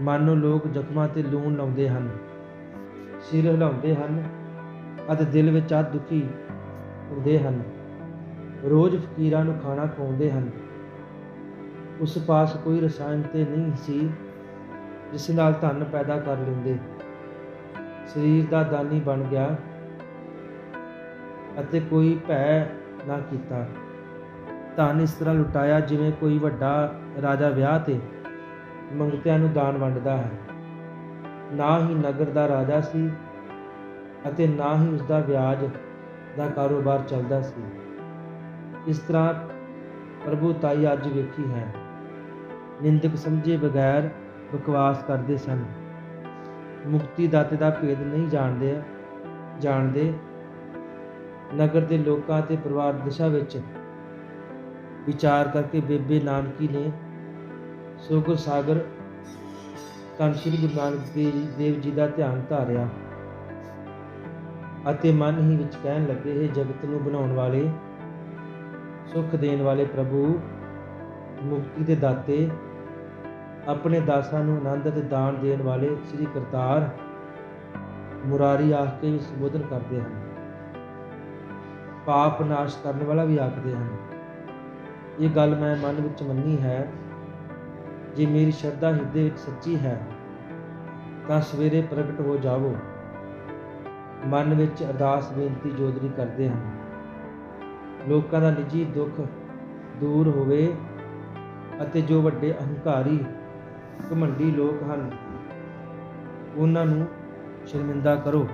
ਮਨ ਨੂੰ ਲੋਕ ਜ਼ਖਮਾਂ ਤੇ ਲੂਣ ਲਾਉਂਦੇ ਹਨ, ਸਿਰ ਹਿਲਾਉਂਦੇ ਹਨ ਅਤੇ ਦਿਲ ਵਿੱਚ ਆ ਦੁਖੀ ਹੁੰਦੇ ਹਨ। ਰੋਜ਼ ਫਕੀਰਾਂ ਨੂੰ ਖਾਣਾ ਖਵਾਉਂਦੇ ਹਨ। ਉਸ ਪਾਸ ਕੋਈ ਰਸਾਇਣ ਤੇ ਨਹੀਂ ਸੀ, ਜਿਸ ਨਾਲ ਧਨ ਪੈਦਾ ਕਰ ਲੈਂਦੇ। ਸਰੀਰ ਦਾ ਦਾਨੀ ਬਣ ਗਿਆ ਅਤੇ ਕੋਈ ਭੈ ਨਾ ਕੀਤਾ। ਧਨ ਇਸ ਤਰ੍ਹਾਂ ਲੁਟਾਇਆ ਜਿਵੇਂ ਕੋਈ ਵੱਡਾ ਰਾਜਾ ਵਿਆਹ ਤੇ ਮੰਗਤਿਆਂ ਨੂੰ ਦਾਨ ਵੰਡਦਾ ਹੈ। ਨਾ ਹੀ ਨਗਰ ਦਾ ਰਾਜਾ ਸੀ ਅਤੇ ਨਾ ਹੀ ਉਸ ਦਾ ਵਿਆਜ ਦਾ ਕਾਰੋਬਾਰ ਚੱਲਦਾ ਸੀ। ਇਸ ਤਰ੍ਹਾਂ ਪ੍ਰਭੂ ਤਾਈ ਅੱਜ ਵੇਖੀ ਹੈ। ਨਿੰਦਕ ਸਮਝੇ ਬਗੈਰ ਬਕਵਾਸ ਕਰਦੇ ਸਨ। ਮੁਕਤੀ ਦਾਤੇ ਦਾ ਭੇਦ ਨਹੀਂ ਜਾਣਦੇ ਜਾਣਦੇ ਨਗਰ ਦੇ ਲੋਕਾਂ ਤੇ ਪਰਿਵਾਰ ਦਿਸ਼ਾ ਵਿੱਚ ਵਿਚਾਰ ਕਰਕੇ ਬੇਬੇ ਨਾਨਕੀ ਨੇ ਸੁਖ ਸਾਗਰ, ਧੰਨ ਸ਼੍ਰੀ ਗੁਰੂ ਨਾਨਕ ਦੇਵ ਦੇਵ ਜੀ ਦਾ ਧਿਆਨ ਧਾਰਿਆ ਅਤੇ ਮਨ ਹੀ ਵਿੱਚ ਕਹਿਣ ਲੱਗੇ ਇਹ ਜਗਤ ਨੂੰ ਬਣਾਉਣ ਵਾਲੇ, ਸੁਖ ਦੇਣ ਵਾਲੇ ਪ੍ਰਭੂ, ਮੁਕਤੀ ਦੇ ਦਾਤੇ, ਆਪਣੇ ਦਾਸਾਂ ਨੂੰ ਆਨੰਦ ਅਤੇ ਦਾਨ ਦੇਣ ਵਾਲੇ ਸ੍ਰੀ ਕਰਤਾਰ ਮੁਰਾਰੀ ਆਖ ਕੇ ਵੀ ਸੰਬੋਧਨ ਕਰਦੇ ਹਨ। ਪਾਪ ਨਾਸ਼ ਕਰਨ ਵਾਲਾ ਵੀ ਆਖਦੇ ਹਨ। ਇਹ ਗੱਲ ਮੈਂ ਮਨ ਵਿੱਚ ਮੰਨੀ ਹੈ ਜੇ ਮੇਰੀ ਸ਼ਰਧਾ ਹਿਰਦੇ ਵਿੱਚ ਸੱਚੀ ਹੈ, ਤਾਂ ਸਵੇਰੇ ਪ੍ਰਗਟ ਹੋ ਜਾਵੋ। ਮਨ ਵਿੱਚ ਅਰਦਾਸ ਬੇਨਤੀ ਜੋਦਰੀ ਕਰਦੇ ਹਨ ਲੋਕਾਂ ਦਾ ਨਿੱਜੀ ਦੁੱਖ ਦੂਰ ਹੋਵੇ ਅਤੇ ਜੋ ਵੱਡੇ ਅਹੰਕਾਰੀ, ਘਮੰਡੀ ਲੋਕ ਹਨ, ਉਹਨਾਂ ਨੂੰ ਸ਼ਰਮਿੰਦਾ ਕਰੋ।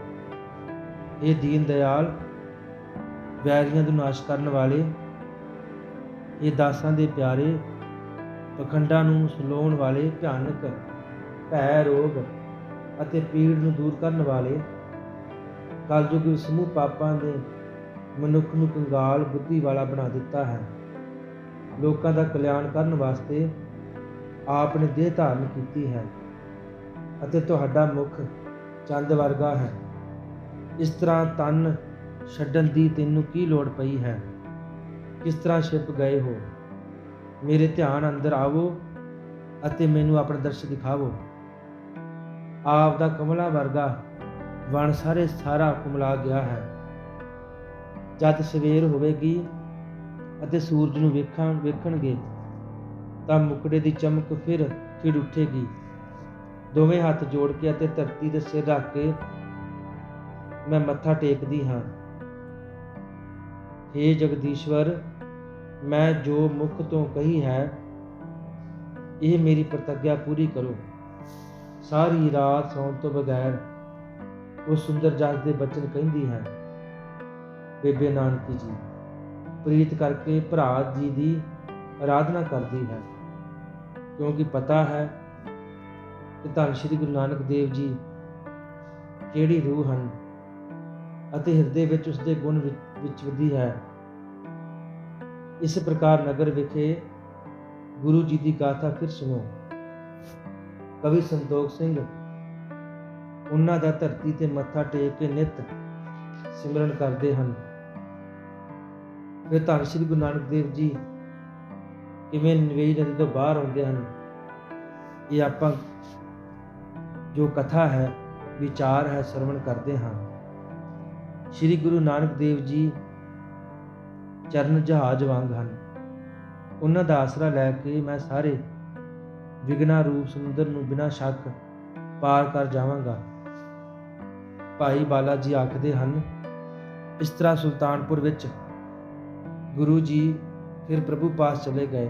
ਇਹ ਦੀਨ ਦਿਆਲ ਵੈਰੀਆਂ ਨੂੰ ਨਾਸ਼ ਕਰਨ ਵਾਲੇ, ਇਹ ਦਾਸਾਂ ਦੇ ਪਿਆਰੇ ਪਖੰਡਾਂ ਨੂੰ ਸਲੋਣ ਵਾਲੇ ਭਿਆਨਕ ਭੈ ਰੋਗ ਅਤੇ ਪੀੜ ਨੂੰ ਦੂਰ ਕਰਨ ਵਾਲੇ ਕਲਯੁਗ ਵਿੱਚ ਸਮੂਹ ਪਾਪਾਂ ਦੇ ਮਨੁੱਖ ਨੂੰ ਕੰਗਾਲ ਬੁੱਧੀ ਵਾਲਾ ਬਣਾ ਦਿੱਤਾ ਹੈ। ਲੋਕਾਂ ਦਾ ਕਲਿਆਣ ਕਰਨ ਵਾਸਤੇ ਆਪ ਨੇ ਦੇਹ ਧਾਰਨ ਕੀਤੀ ਹੈ ਅਤੇ ਤੁਹਾਡਾ ਮੁਖ ਚੰਦ ਵਰਗਾ ਹੈ। ਇਸ ਤਰ੍ਹਾਂ ਤਨ ਛੱਡਣ ਦੀ ਤੈਨੂੰ ਕੀ ਲੋੜ ਪਈ ਹੈ? ਕਿਸ ਤਰ੍ਹਾਂ ਛਿਪ ਗਏ ਹੋ? ਮੇਰੇ ਧਿਆਨ ਅੰਦਰ ਆਵੋ ਅਤੇ ਮੈਨੂੰ ਆਪਣਾ ਦਰਸ਼ ਦਿਖਾਵੋ। ਆਪ ਦਾ ਕਮਲਾ ਵਰਗਾ ਵਣ ਸਾਰੇ ਸਾਰਾ ਕੁਮਲਾ ਗਿਆ ਹੈ। ਜਦ ਸਵੇਰ ਹੋਵੇਗੀ ਅਤੇ ਸੂਰਜ ਨੂੰ ਵੇਖਾਂ, ਵੇਖਣਗੇ, ਤਾਂ ਮੁਕੜੇ ਦੀ ਚਮਕ ਫਿਰ ਖਿੜ ਉੱਠੇਗੀ। ਦੋਵੇਂ ਹੱਥ ਜੋੜ ਕੇ ਅਤੇ ਧਰਤੀ ਦੇ ਸਿਰ ਰੱਖ ਕੇ ਮੈਂ ਮੱਥਾ ਟੇਕਦੀ ਹਾਂ। हे ਜਗਦੀਸ਼ਵਰ ਮੈਂ ਜੋ ਮੁਖ ਤੋਂ ਕਹੀ ਹੈ, ਇਹ ਮੇਰੀ ਪ੍ਰਤਿਗਿਆ ਪੂਰੀ ਕਰੋ। ਸਾਰੀ ਰਾਤ ਸੌਣ ਤੋਂ ਬਗੈਰ ਉਹ ਸੁੰਦਰ ਜਸ ਦੇ ਬਚਨ ਕਹਿੰਦੀ ਹੈ, ਬੇਬੇ ਨਾਨਕੀ ਜੀ, ਪ੍ਰੀਤ ਕਰਕੇ ਭਰਾ ਜੀ ਦੀ ਆਰਾਧਨਾ ਕਰਦੀ ਹੈ। ਕਿਉਂਕਿ ਪਤਾ ਹੈ ਕਿ ਧੰਨ ਸ਼੍ਰੀ ਗੁਰੂ ਨਾਨਕ ਦੇਵ ਜੀ ਕਿਹੜੀ ਰੂਹ ਹਨ ਅਤੇ ਹਿਰਦੇ ਵਿੱਚ ਉਸ ਦੇ ਗੁਣ ਵਿੱਚ ਵਿਚਰਦੀ ਹੈ। ਇਸ ਪ੍ਰਕਾਰ ਨਗਰ ਵਿਖੇ ਗੁਰੂ ਜੀ ਦੀ ਗਾਥਾ ਫਿਰ ਸੁਣੋ। ਕਵੀ ਸੰਤੋਖ ਸਿੰਘ, ਉਹਨਾਂ ਦਾ ਧਰਤੀ ਤੇ ਮੱਥਾ ਟੇਕ ਕੇ ਨਿਤ ਸਿਮਰਨ ਕਰਦੇ ਹਨ। ਫਿਰ ਧੰਨ ਸ਼੍ਰੀ ਗੁਰੂ ਨਾਨਕ ਦੇਵ ਜੀ ਕਿਵੇਂ ਨਵੇਈ ਨਦੀ ਤੋਂ ਬਾਹਰ ਆਉਂਦੇ ਹਨ, ਇਹ ਆਪਾਂ ਜੋ ਕਥਾ ਹੈ, ਵਿਚਾਰ ਹੈ, ਸਰਵਣ ਕਰਦੇ ਹਾਂ। ਸ਼੍ਰੀ ਗੁਰੂ ਨਾਨਕ ਦੇਵ ਜੀ ਚਰਨ ਜਹਾਜ਼ ਵਾਂਗ ਹਨ। ਉਹਨਾਂ ਦਾ ਆਸਰਾ ਲੈ ਕੇ ਮੈਂ ਸਾਰੇ ਵਿਗਨਾ ਰੂਪ ਸਮੁੰਦਰ ਨੂੰ ਬਿਨਾਂ ਸ਼ੱਕ ਪਾਰ ਕਰ ਜਾਵਾਂਗਾ। ਭਾਈ ਬਾਲਾ ਜੀ ਆਖਦੇ ਹਨ, ਇਸ ਤਰ੍ਹਾਂ ਸੁਲਤਾਨਪੁਰ ਵਿੱਚ ਗੁਰੂ ਜੀ ਫਿਰ ਪ੍ਰਭੂ ਪਾਸ ਚਲੇ ਗਏ।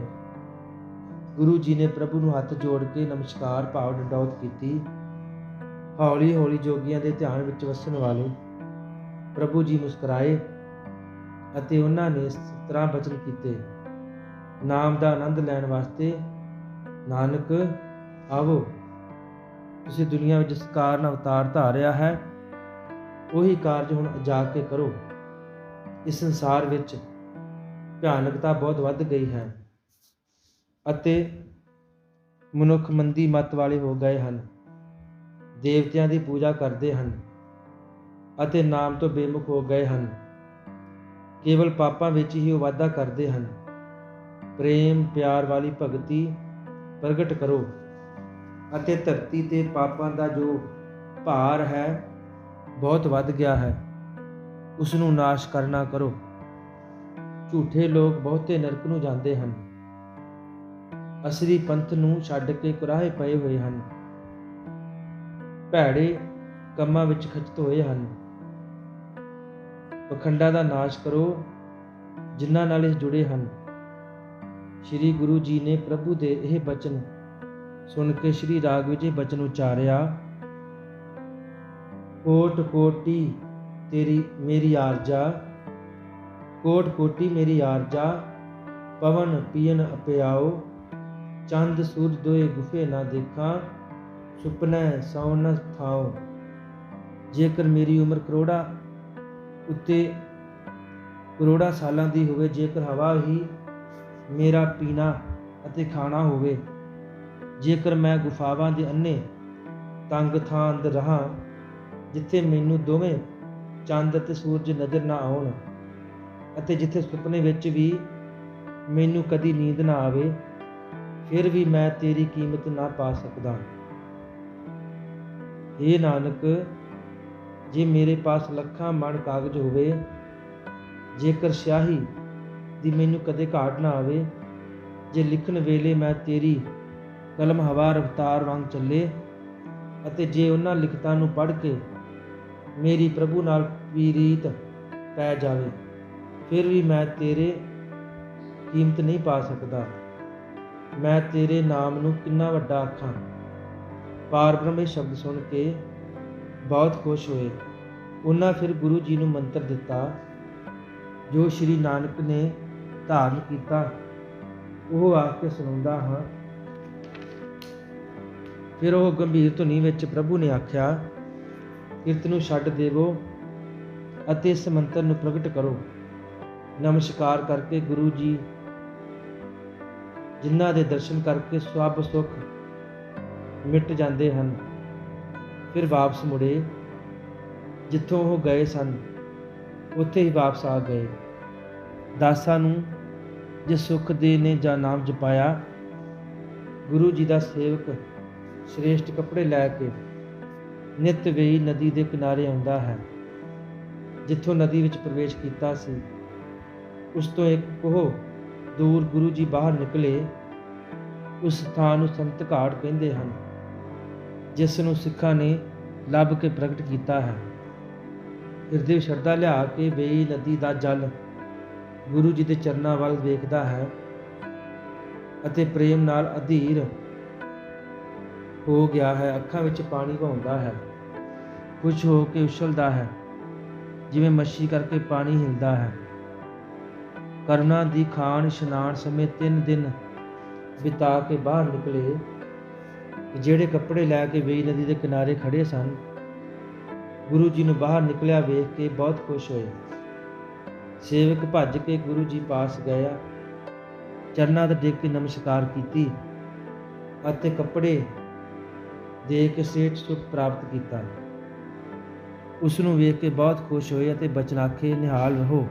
ਗੁਰੂ ਜੀ ਨੇ ਪ੍ਰਭੂ ਨੂੰ ਹੱਥ ਜੋੜ ਕੇ ਨਮਸਕਾਰ, ਭਾਵ ਡੰਡੌਤ ਕੀਤੀ। ਹੌਲੀ ਹੌਲੀ ਜੋਗੀਆਂ ਦੇ ਧਿਆਨ ਵਿੱਚ ਵਸਣ ਵਾਲੇ ਪ੍ਰਭੂ ਜੀ ਮੁਸਕਰਾਏ। ਅਤੇ ਉਹਨਾਂ ਨੇ ਇਸ ਤਰ੍ਹਾਂ ਬਚਨ ਕੀਤੇ। ਨਾਮ ਦਾ ਆਨੰਦ ਲੈਣ ਵਾਸਤੇ ਨਾਨਕ, ਆਵੋ। ਤੁਸੀਂ ਦੁਨੀਆ ਵਿੱਚ ਜਿਸ ਕਾਰਨ ਅਵਤਾਰ ਧਾਰਿਆ ਹੈ, ਉਹੀ ਕਾਰਜ ਹੁਣ ਜਾ ਕੇ ਕਰੋ। ਇਸ ਸੰਸਾਰ ਵਿੱਚ ਭਿਆਨਕਤਾ ਬਹੁਤ ਵੱਧ ਗਈ ਹੈ ਅਤੇ ਮਨੁੱਖ ਮੰਦੀ ਮਤ ਵਾਲੇ ਹੋ ਗਏ ਹਨ। ਦੇਵਤਿਆਂ ਦੀ ਪੂਜਾ ਕਰਦੇ ਹਨ ਅਤੇ ਨਾਮ ਤੋਂ ਬੇਮੁਖ ਹੋ ਗਏ ਹਨ। ਕੇਵਲ ਪਾਪਾਂ ਵਿੱਚ ਹੀ ਉਹ ਵਾਧਾ ਕਰਦੇ ਹਨ। ਪ੍ਰੇਮ, ਪਿਆਰ ਵਾਲੀ ਭਗਤੀ ਪ੍ਰਗਟ ਕਰੋ ਅਤੇ ਧਰਤੀ ਤੇ ਪਾਪਾਂ ਦਾ ਜੋ ਭਾਰ ਹੈ, ਬਹੁਤ ਵੱਧ ਗਿਆ ਹੈ। ਉਸ ਨੂੰ ਨਾਸ਼ ਕਰਨਾ ਕਰੋ। ਝੂਠੇ ਲੋਕ ਬਹੁਤੇ ਨਰਕ ਨੂੰ ਜਾਂਦੇ ਹਨ। ਅਸਲੀ ਪੰਥ ਨੂੰ ਛੱਡ ਕੇ ਕੁਰਾਹੇ ਪਏ ਹੋਏ ਹਨ। ਭੈੜੇ ਕੰਮਾਂ ਵਿੱਚ ਖਚਤ ਹੋਏ ਹਨ। ਪਖੰਡਾਂ ਦਾ ਨਾਸ਼ ਕਰੋ, ਜਿਨ੍ਹਾਂ ਨਾਲ ਇਹ ਜੁੜੇ ਹਨ। ਸ੍ਰੀ ਗੁਰੂ ਜੀ ਨੇ ਪ੍ਰਭੂ ਦੇ ਇਹ ਬਚਨ ਸੁਣ ਕੇ ਸ੍ਰੀ ਰਾਗ ਵਿੱਚ ਇਹ ਬਚਨ ਉਚਾਰਿਆ, ਕੋਟ ਕੋਟੀ ਤੇਰੀ ਮੇਰੀ ਆਰਜਾ, ਕੋਟ ਕੋਟੀ ਮੇਰੀ ਆਰਜਾ, ਪਵਨ ਪੀਨ ਅਪਿਆਓ, ਚੰਦ ਸੂਰਜ ਦੋਏ ਗੁਫੇ ਨਾ ਦੇਖਾਂ, ਸੁਪਨੈ ਸੌ ਨ ਥਾਓ ਜੇਕਰ ਮੇਰੀ ਉਮਰ ਕਰੋੜਾ ਉੱਤੇ ਕਰੋੜਾਂ ਸਾਲਾਂ ਦੀ ਹੋਵੇ, ਜੇਕਰ ਹਵਾ ਹੀ ਮੇਰਾ ਪੀਣਾ ਅਤੇ ਖਾਣਾ ਹੋਵੇ, ਜੇਕਰ ਮੈਂ ਗੁਫਾਵਾਂ ਦੇ ਅੰਨੇ ਤੰਗ ਥਾਂ ਅੰਦਰ ਰਹਾ, ਜਿੱਥੇ ਮੈਨੂੰ ਦੋਵੇਂ ਚੰਦ ਅਤੇ ਸੂਰਜ ਨਜ਼ਰ ਨਾ ਆਉਣ ਅਤੇ ਜਿੱਥੇ ਸੁਪਨੇ ਵਿੱਚ ਵੀ ਮੈਨੂੰ ਕਦੀ ਨੀਂਦ ਨਾ ਆਵੇ, ਫਿਰ ਵੀ ਮੈਂ ਤੇਰੀ ਕੀਮਤ ਨਾ ਪਾ ਸਕਦਾ। ਇਹ ਨਾਨਕ ਜੇ ਮੇਰੇ ਪਾਸ ਲੱਖਾਂ ਮਣ ਕਾਗਜ਼ ਹੋਵੇ, ਜੇਕਰ ਸਿਆਹੀ ਦੀ ਮੈਨੂੰ ਕਦੇ ਘਾਟ ਨਾ ਆਵੇ, ਜੇ ਲਿਖਣ ਵੇਲੇ ਮੈਂ ਤੇਰੀ ਕਲਮ ਹਵਾ ਰਫਤਾਰ ਵਾਂਗ ਚੱਲੇ ਅਤੇ ਜੇ ਉਹਨਾਂ ਲਿਖਤਾਂ ਨੂੰ ਪੜ੍ਹ ਕੇ ਮੇਰੀ ਪ੍ਰਭੂ ਨਾਲ ਪੀਰੀਤ ਪੈ ਜਾਵੇ, ਫਿਰ ਵੀ ਮੈਂ ਤੇਰੇ ਕੀਮਤ ਨਹੀਂ ਪਾ ਸਕਦਾ। ਮੈਂ ਤੇਰੇ ਨਾਮ ਨੂੰ ਕਿੰਨਾ ਵੱਡਾ ਆਖਾਂ। ਪਾਰ ਸ਼ਬਦ ਸੁਣ ਕੇ ਬਹੁਤ ਖੁਸ਼ ਹੋਏ। ਉਹਨਾਂ ਫਿਰ ਗੁਰੂ ਜੀ ਨੂੰ ਮੰਤਰ ਦਿੱਤਾ, ਜੋ ਸ਼੍ਰੀ ਨਾਨਕ ਨੇ ਧਾਰਨ ਕੀਤਾ, ਉਹ ਆ ਕੇ ਸੁਣਾਉਂਦਾ ਹਾਂ। ਫਿਰ ਉਹ ਗੰਭੀਰ ਧੁਨੀ ਵਿੱਚ ਪ੍ਰਭੂ ਨੇ ਆਖਿਆ, ਕਿਰਤ ਨੂੰ ਛੱਡ ਦੇਵੋ ਅਤੇ ਇਸ ਮੰਤਰ ਨੂੰ ਪ੍ਰਗਟ ਕਰੋ। ਨਮਸਕਾਰ ਕਰਕੇ ਗੁਰੂ ਜੀ, ਜਿਨ੍ਹਾਂ ਦੇ ਦਰਸ਼ਨ ਕਰਕੇ ਸਭ ਸੁੱਖ ਮਿਟ ਜਾਂਦੇ ਹਨ। ਫਿਰ ਵਾਪਸ ਮੁੜੇ। ਜਿੱਥੋਂ ਉਹ ਗਏ ਸਨ, ਉੱਥੇ ਹੀ ਵਾਪਸ ਆ ਗਏ। ਦਾਸਾਂ ਨੂੰ ਜੇ ਸੁਖ ਦੇ ਨੇ ਜਾਂ ਨਾਮ ਜਪਾਇਆ, ਗੁਰੂ ਜੀ ਦਾ ਸੇਵਕ ਸ੍ਰੇਸ਼ਟ ਕੱਪੜੇ ਲੈ ਕੇ ਨਿਤ ਵੇਈ ਨਦੀ ਦੇ ਕਿਨਾਰੇ ਆਉਂਦਾ ਹੈ, ਜਿੱਥੋਂ ਨਦੀ ਵਿੱਚ ਪ੍ਰਵੇਸ਼ ਕੀਤਾ ਸੀ। ਉਸ ਤੋਂ ਇੱਕ ਕੋਹ ਦੂਰ ਗੁਰੂ ਜੀ ਬਾਹਰ ਨਿਕਲੇ, ਉਸ ਸਥਾਨ ਨੂੰ ਸੰਤ ਘਾਟ ਕਹਿੰਦੇ ਹਨ। ਜਿਸ ਨੂੰ ਸਿੱਖਾਂ ਨੇ ਲੱਭ ਕੇ ਪ੍ਰਗਟ ਕੀਤਾ ਹੈ। ਹਿਰਦੇ ਸ਼ਰਧਾ ਲਿਆ ਕੇ ਬੇਈ ਨਦੀ ਦਾ ਜਲ ਗੁਰੂ ਜੀ ਦੇ ਚਰਨਾਂ ਵੱਲ ਵੇਖਦਾ ਹੈ ਅਤੇ ਪ੍ਰੇਮ ਨਾਲ ਅਧੀਰ ਹੋ ਗਿਆ ਹੈ। ਅੱਖਾਂ ਵਿੱਚ ਪਾਣੀ ਵਹਾਉਂਦਾ ਹੈ ਖੁਸ਼ ਹੋ ਕੇ ਉਛਲਦਾ ਹੈ, ਜਿਵੇਂ ਮੱਛੀ ਕਰਕੇ ਪਾਣੀ ਹਿਲਦਾ ਹੈ। ਕਰਨਾ ਦੀ ਖਾਨ ਇਸ਼ਨਾਨ ਸਮੇਂ ਤਿੰਨ ਦਿਨ ਬਿਤਾ ਕੇ ਬਾਹਰ ਨਿਕਲੇ ਜਿਹੜੇ ਕੱਪੜੇ ਲੈ ਕੇ ਵੇਈ ਨਦੀ ਦੇ ਕਿਨਾਰੇ ਖੜੇ ਸਨ, ਗੁਰੂ ਜੀ ਨੂੰ ਬਾਹਰ ਨਿਕਲਿਆ ਵੇਖ ਕੇ ਬਹੁਤ ਖੁਸ਼ ਹੋਏ। ਸੇਵਕ ਭੱਜ ਕੇ ਗੁਰੂ ਜੀ ਪਾਸ ਗਿਆ, ਚਰਨਾਂ ਤੇ ਡਿੱਗ ਕੇ ਨਮਸਕਾਰ ਕੀਤੀ ਅਤੇ ਕੱਪੜੇ ਦੇ ਕੇ ਸੇਠ ਸੁਖ ਪ੍ਰਾਪਤ ਕੀਤਾ। ਉਸ ਨੂੰ ਵੇਖ ਕੇ ਬਹੁਤ ਖੁਸ਼ ਹੋਏ ਅਤੇ ਬਚਨ ਆਖੇ ਨਿਹਾਲ ਰਹੋ।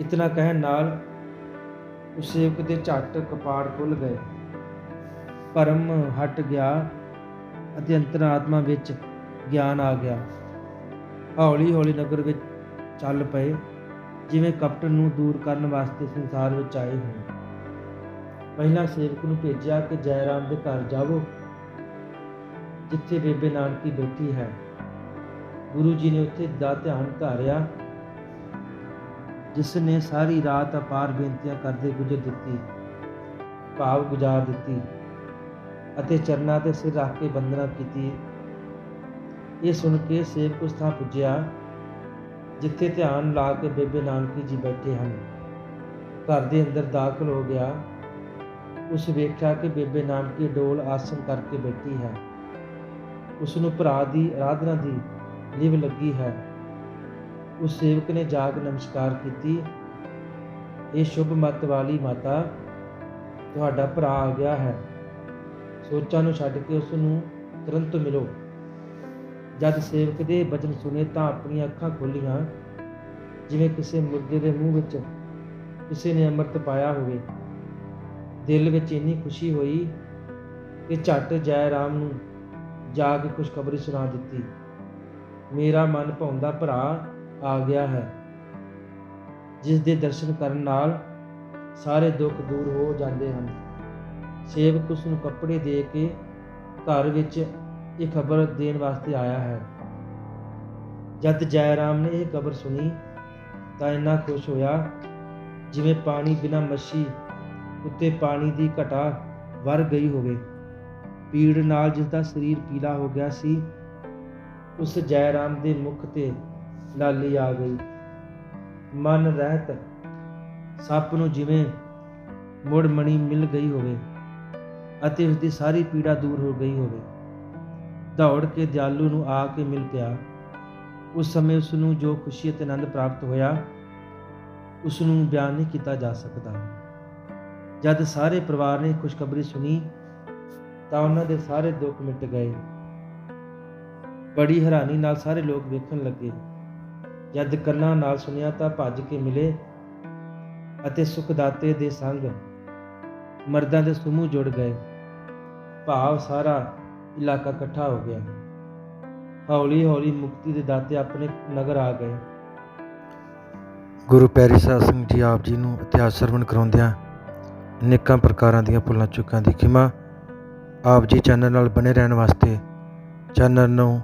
ਇਤਨਾ ਕਹਿਣ ਨਾਲ ਉਸ ਸੇਵਕ ਦੇ ਝੱਟ ਕਪਾੜ ਖੁੱਲ ਗਏ। ਭਰਮ ਹਟ ਗਿਆ ਅਤੇ ਅੰਤਰਾਤਮਾ ਵਿੱਚ ਗਿਆਨ ਆ ਗਿਆ। ਹੌਲੀ ਹੌਲੀ ਨਗਰ ਵਿੱਚ ਚੱਲ ਪਏ, ਜਿਵੇਂ ਕਪਟ ਨੂੰ ਦੂਰ ਕਰਨ ਵਾਸਤੇ ਸੰਸਾਰ ਵਿੱਚ ਆਏ ਹੋਣ ਪਹਿਲਾਂ ਸੇਵਕ ਨੂੰ ਭੇਜਿਆ ਕਿ ਜੈਰਾਮ ਦੇ ਘਰ ਜਾਵੋ, ਜਿੱਥੇ ਬੇਬੇ ਨਾਨਕੀ ਬੈਠੀ ਹੈ। ਗੁਰੂ ਜੀ ਨੇ ਉੱਥੇ ਦਾ ਧਿਆਨ ਧਾਰਿਆ, ਜਿਸ ਨੇ ਸਾਰੀ ਰਾਤ ਅਪਾਰ ਬੇਨਤੀਆਂ ਕਰਦੇ ਗੁਜ਼ਰ ਦਿੱਤੀ, ਭਾਵ ਗੁਜ਼ਾਰ ਦਿੱਤੀ। ਅਤੇ ਚਰਨਾਂ ਤੇ ਸਿਰ ਰੱਖ ਕੇ ਬੰਦਨਾ ਕੀਤੀ। ਇਹ ਸੁਣ ਕੇ ਸੇਵਕ ਉਸ ਥਾਂ ਪੁੱਜਿਆ, ਜਿੱਥੇ ਧਿਆਨ ਲਾ ਕੇ ਬੇਬੇ ਨਾਨਕੀ ਜੀ ਬੈਠੇ ਹਨ। ਘਰ ਦੇ ਅੰਦਰ ਦਾਖਲ ਹੋ ਗਿਆ। ਉਸ ਵੇਖਿਆ ਕਿ ਬੇਬੇ ਨਾਨਕੀ ਡੋਲ ਆਸਨ ਕਰਕੇ ਬੈਠੀ ਹੈ। ਉਸ ਨੂੰ ਭਰਾ ਦੀ ਆਰਾਧਨਾ ਦੀ ਲਿਵ ਲੱਗੀ ਹੈ। ਉਸ ਸੇਵਕ ਨੇ ਜਾ ਕੇ ਨਮਸਕਾਰ ਕੀਤੀ। ਇਹ ਸ਼ੁਭ ਮਤ ਵਾਲੀ ਮਾਤਾ, ਤੁਹਾਡਾ ਭਰਾ ਆ ਗਿਆ ਹੈ। ਸੋਚਾਂ ਨੂੰ ਛੱਡ ਕੇ ਉਸ ਨੂੰ ਤੁਰੰਤ ਮਿਲੋ। ਜਦ ਸੇਵਕ ਦੇ ਬਚਨ ਸੁਨੇ ਤਾਂ ਆਪਣੀਆਂ ਅੱਖਾਂ ਖੋਲੀਆਂ। ਜਿਵੇਂ ਕਿਸੇ ਮੁਰਦੇ ਦੇ ਮੂੰਹ ਵਿੱਚ ਕਿਸੇ ਨੇ ਅੰਮ੍ਰਿਤ ਪਾਇਆ ਹੋਵੇ। ਦਿਲ ਵਿੱਚ ਇੰਨੀ ਖੁਸ਼ੀ ਹੋਈ ਕਿ ਝੱਟ ਜੈ ਰਾਮ ਨੂੰ ਜਾ ਕੇ ਖੁਸ਼ਖਬਰੀ ਸੁਣਾ ਦਿੱਤੀ। ਮੇਰਾ ਮਨ ਭਾਉਂਦਾ ਭਰਾ ਆ ਗਿਆ ਹੈ। ਜਿਸ ਦੇ ਦਰਸ਼ਨ ਕਰਨ ਨਾਲ ਸਾਰੇ ਦੁੱਖ ਦੂਰ ਹੋ ਜਾਂਦੇ ਹਨ। ਸੇਵਕ ਉਸ ਨੂੰ ਕੱਪੜੇ ਦੇ ਕੇ ਘਰ ਵਿੱਚ ਇਹ ਖਬਰ ਦੇਣ ਵਾਸਤੇ ਆਇਆ ਹੈ। ਜਦ ਜੈਰਾਮ ਨੇ ਇਹ ਖਬਰ ਸੁਣੀ ਤਾਂ ਇੰਨਾ ਖੁਸ਼ ਹੋਇਆ ਜਿਵੇਂ ਪਾਣੀ ਬਿਨਾ ਮੱਛੀ ਉੱਤੇ ਪਾਣੀ ਦੀ ਘਟਾ ਵਰ ਗਈ ਹੋਵੇ। ਪੀੜ ਨਾਲ ਜਿਸ ਦਾ ਸਰੀਰ ਪੀਲਾ ਹੋ ਗਿਆ ਸੀ, ਉਸ ਜੈਰਾਮ ਦੇ ਮੁਖ ਤੇ ਲਾਲੀ ਆ ਗਈ। ਮਨ ਰਹਿਤ ਸੱਪ ਨੂੰ ਜਿਵੇਂ ਮੁੜ ਮਣੀ ਮਿਲ ਗਈ ਹੋਵੇ। ਅਤੇ ਉਸ ਦੀ ਸਾਰੀ ਪੀੜਾ ਦੂਰ ਹੋ ਗਈ ਹੋਵੇ। ਦੌੜ ਕੇ ਦਿਆਲੂ ਨੂੰ ਆ ਕੇ ਮਿਲ ਪਿਆ। ਉਸ ਸਮੇਂ ਉਸ ਨੂੰ ਜੋ ਖੁਸ਼ੀ ਅਤੇ ਆਨੰਦ ਪ੍ਰਾਪਤ ਹੋਇਆ ਉਸ ਨੂੰ ਬਿਆਨ ਨਹੀਂ ਕੀਤਾ ਜਾ ਸਕਦਾ। ਜਦ ਸਾਰੇ ਪਰਿਵਾਰ ਨੇ ਖੁਸ਼ਖਬਰੀ ਸੁਣੀ, ਤਾਂ ਉਹਨਾਂ ਦੇ ਸਾਰੇ ਦੁੱਖ ਮਿਟ ਗਏ। ਬੜੀ ਹੈਰਾਨੀ ਨਾਲ ਸਾਰੇ ਲੋਕ ਵੇਖਣ ਲੱਗੇ। ਜਦ ਕੰਨਾਂ ਨਾਲ ਸੁਣਿਆ ਤਾਂ ਭੱਜ ਕੇ ਮਿਲੇ ਅਤੇ ਸੁਖਦਾਤੇ ਦੇ ਸੰਗ ਮਰਦਾਂ ਦੇ ਸਮੂਹ ਜੁੜ ਗਏ। ਭਾਵ ਸਾਰਾ ਇਲਾਕਾ ਇਕੱਠਾ ਹੋ ਗਿਆ। ਹੌਲੀ ਹੌਲੀ ਮੁਕਤੀ ਦੇ ਦਾਤੇ ਆਪਣੇ ਨਗਰ ਆ ਗਏ। ਗੁਰੂ ਪਿਆਰੀ ਸਾਧ ਸਿੰਘ ਜੀ, ਆਪ ਜੀ ਨੂੰ ਇਤਿਹਾਸ ਸਰਵਣ ਕਰਾਉਂਦਿਆਂ ਅਨੇਕਾਂ ਪ੍ਰਕਾਰਾਂ ਦੀਆਂ ਭੁੱਲਾਂ ਚੁੱਕਾਂ ਦੀ ਖਿਮਾ ਆਪ ਜੀ ਚੈਨਲ ਨਾਲ ਬਣੇ ਰਹਿਣ ਵਾਸਤੇ ਚੈਨਲ ਨੂੰ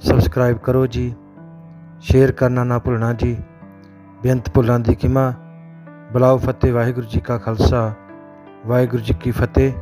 ਸਬਸਕ੍ਰਾਈਬ ਕਰੋ ਜੀ, ਸ਼ੇਅਰ ਕਰਨਾ ਨਾ ਭੁੱਲਣਾ ਜੀ। ਬੇਅੰਤ ਭੁੱਲਾਂ ਦੀ ਖਿਮਾ। ਬਲਾਉ ਫਤਿਹ, ਵਾਹਿਗੁਰੂ ਜੀ ਕਾ ਖਾਲਸਾ, ਵਾਹਿਗੁਰੂ ਜੀ ਕੀ ਫਤਿਹ।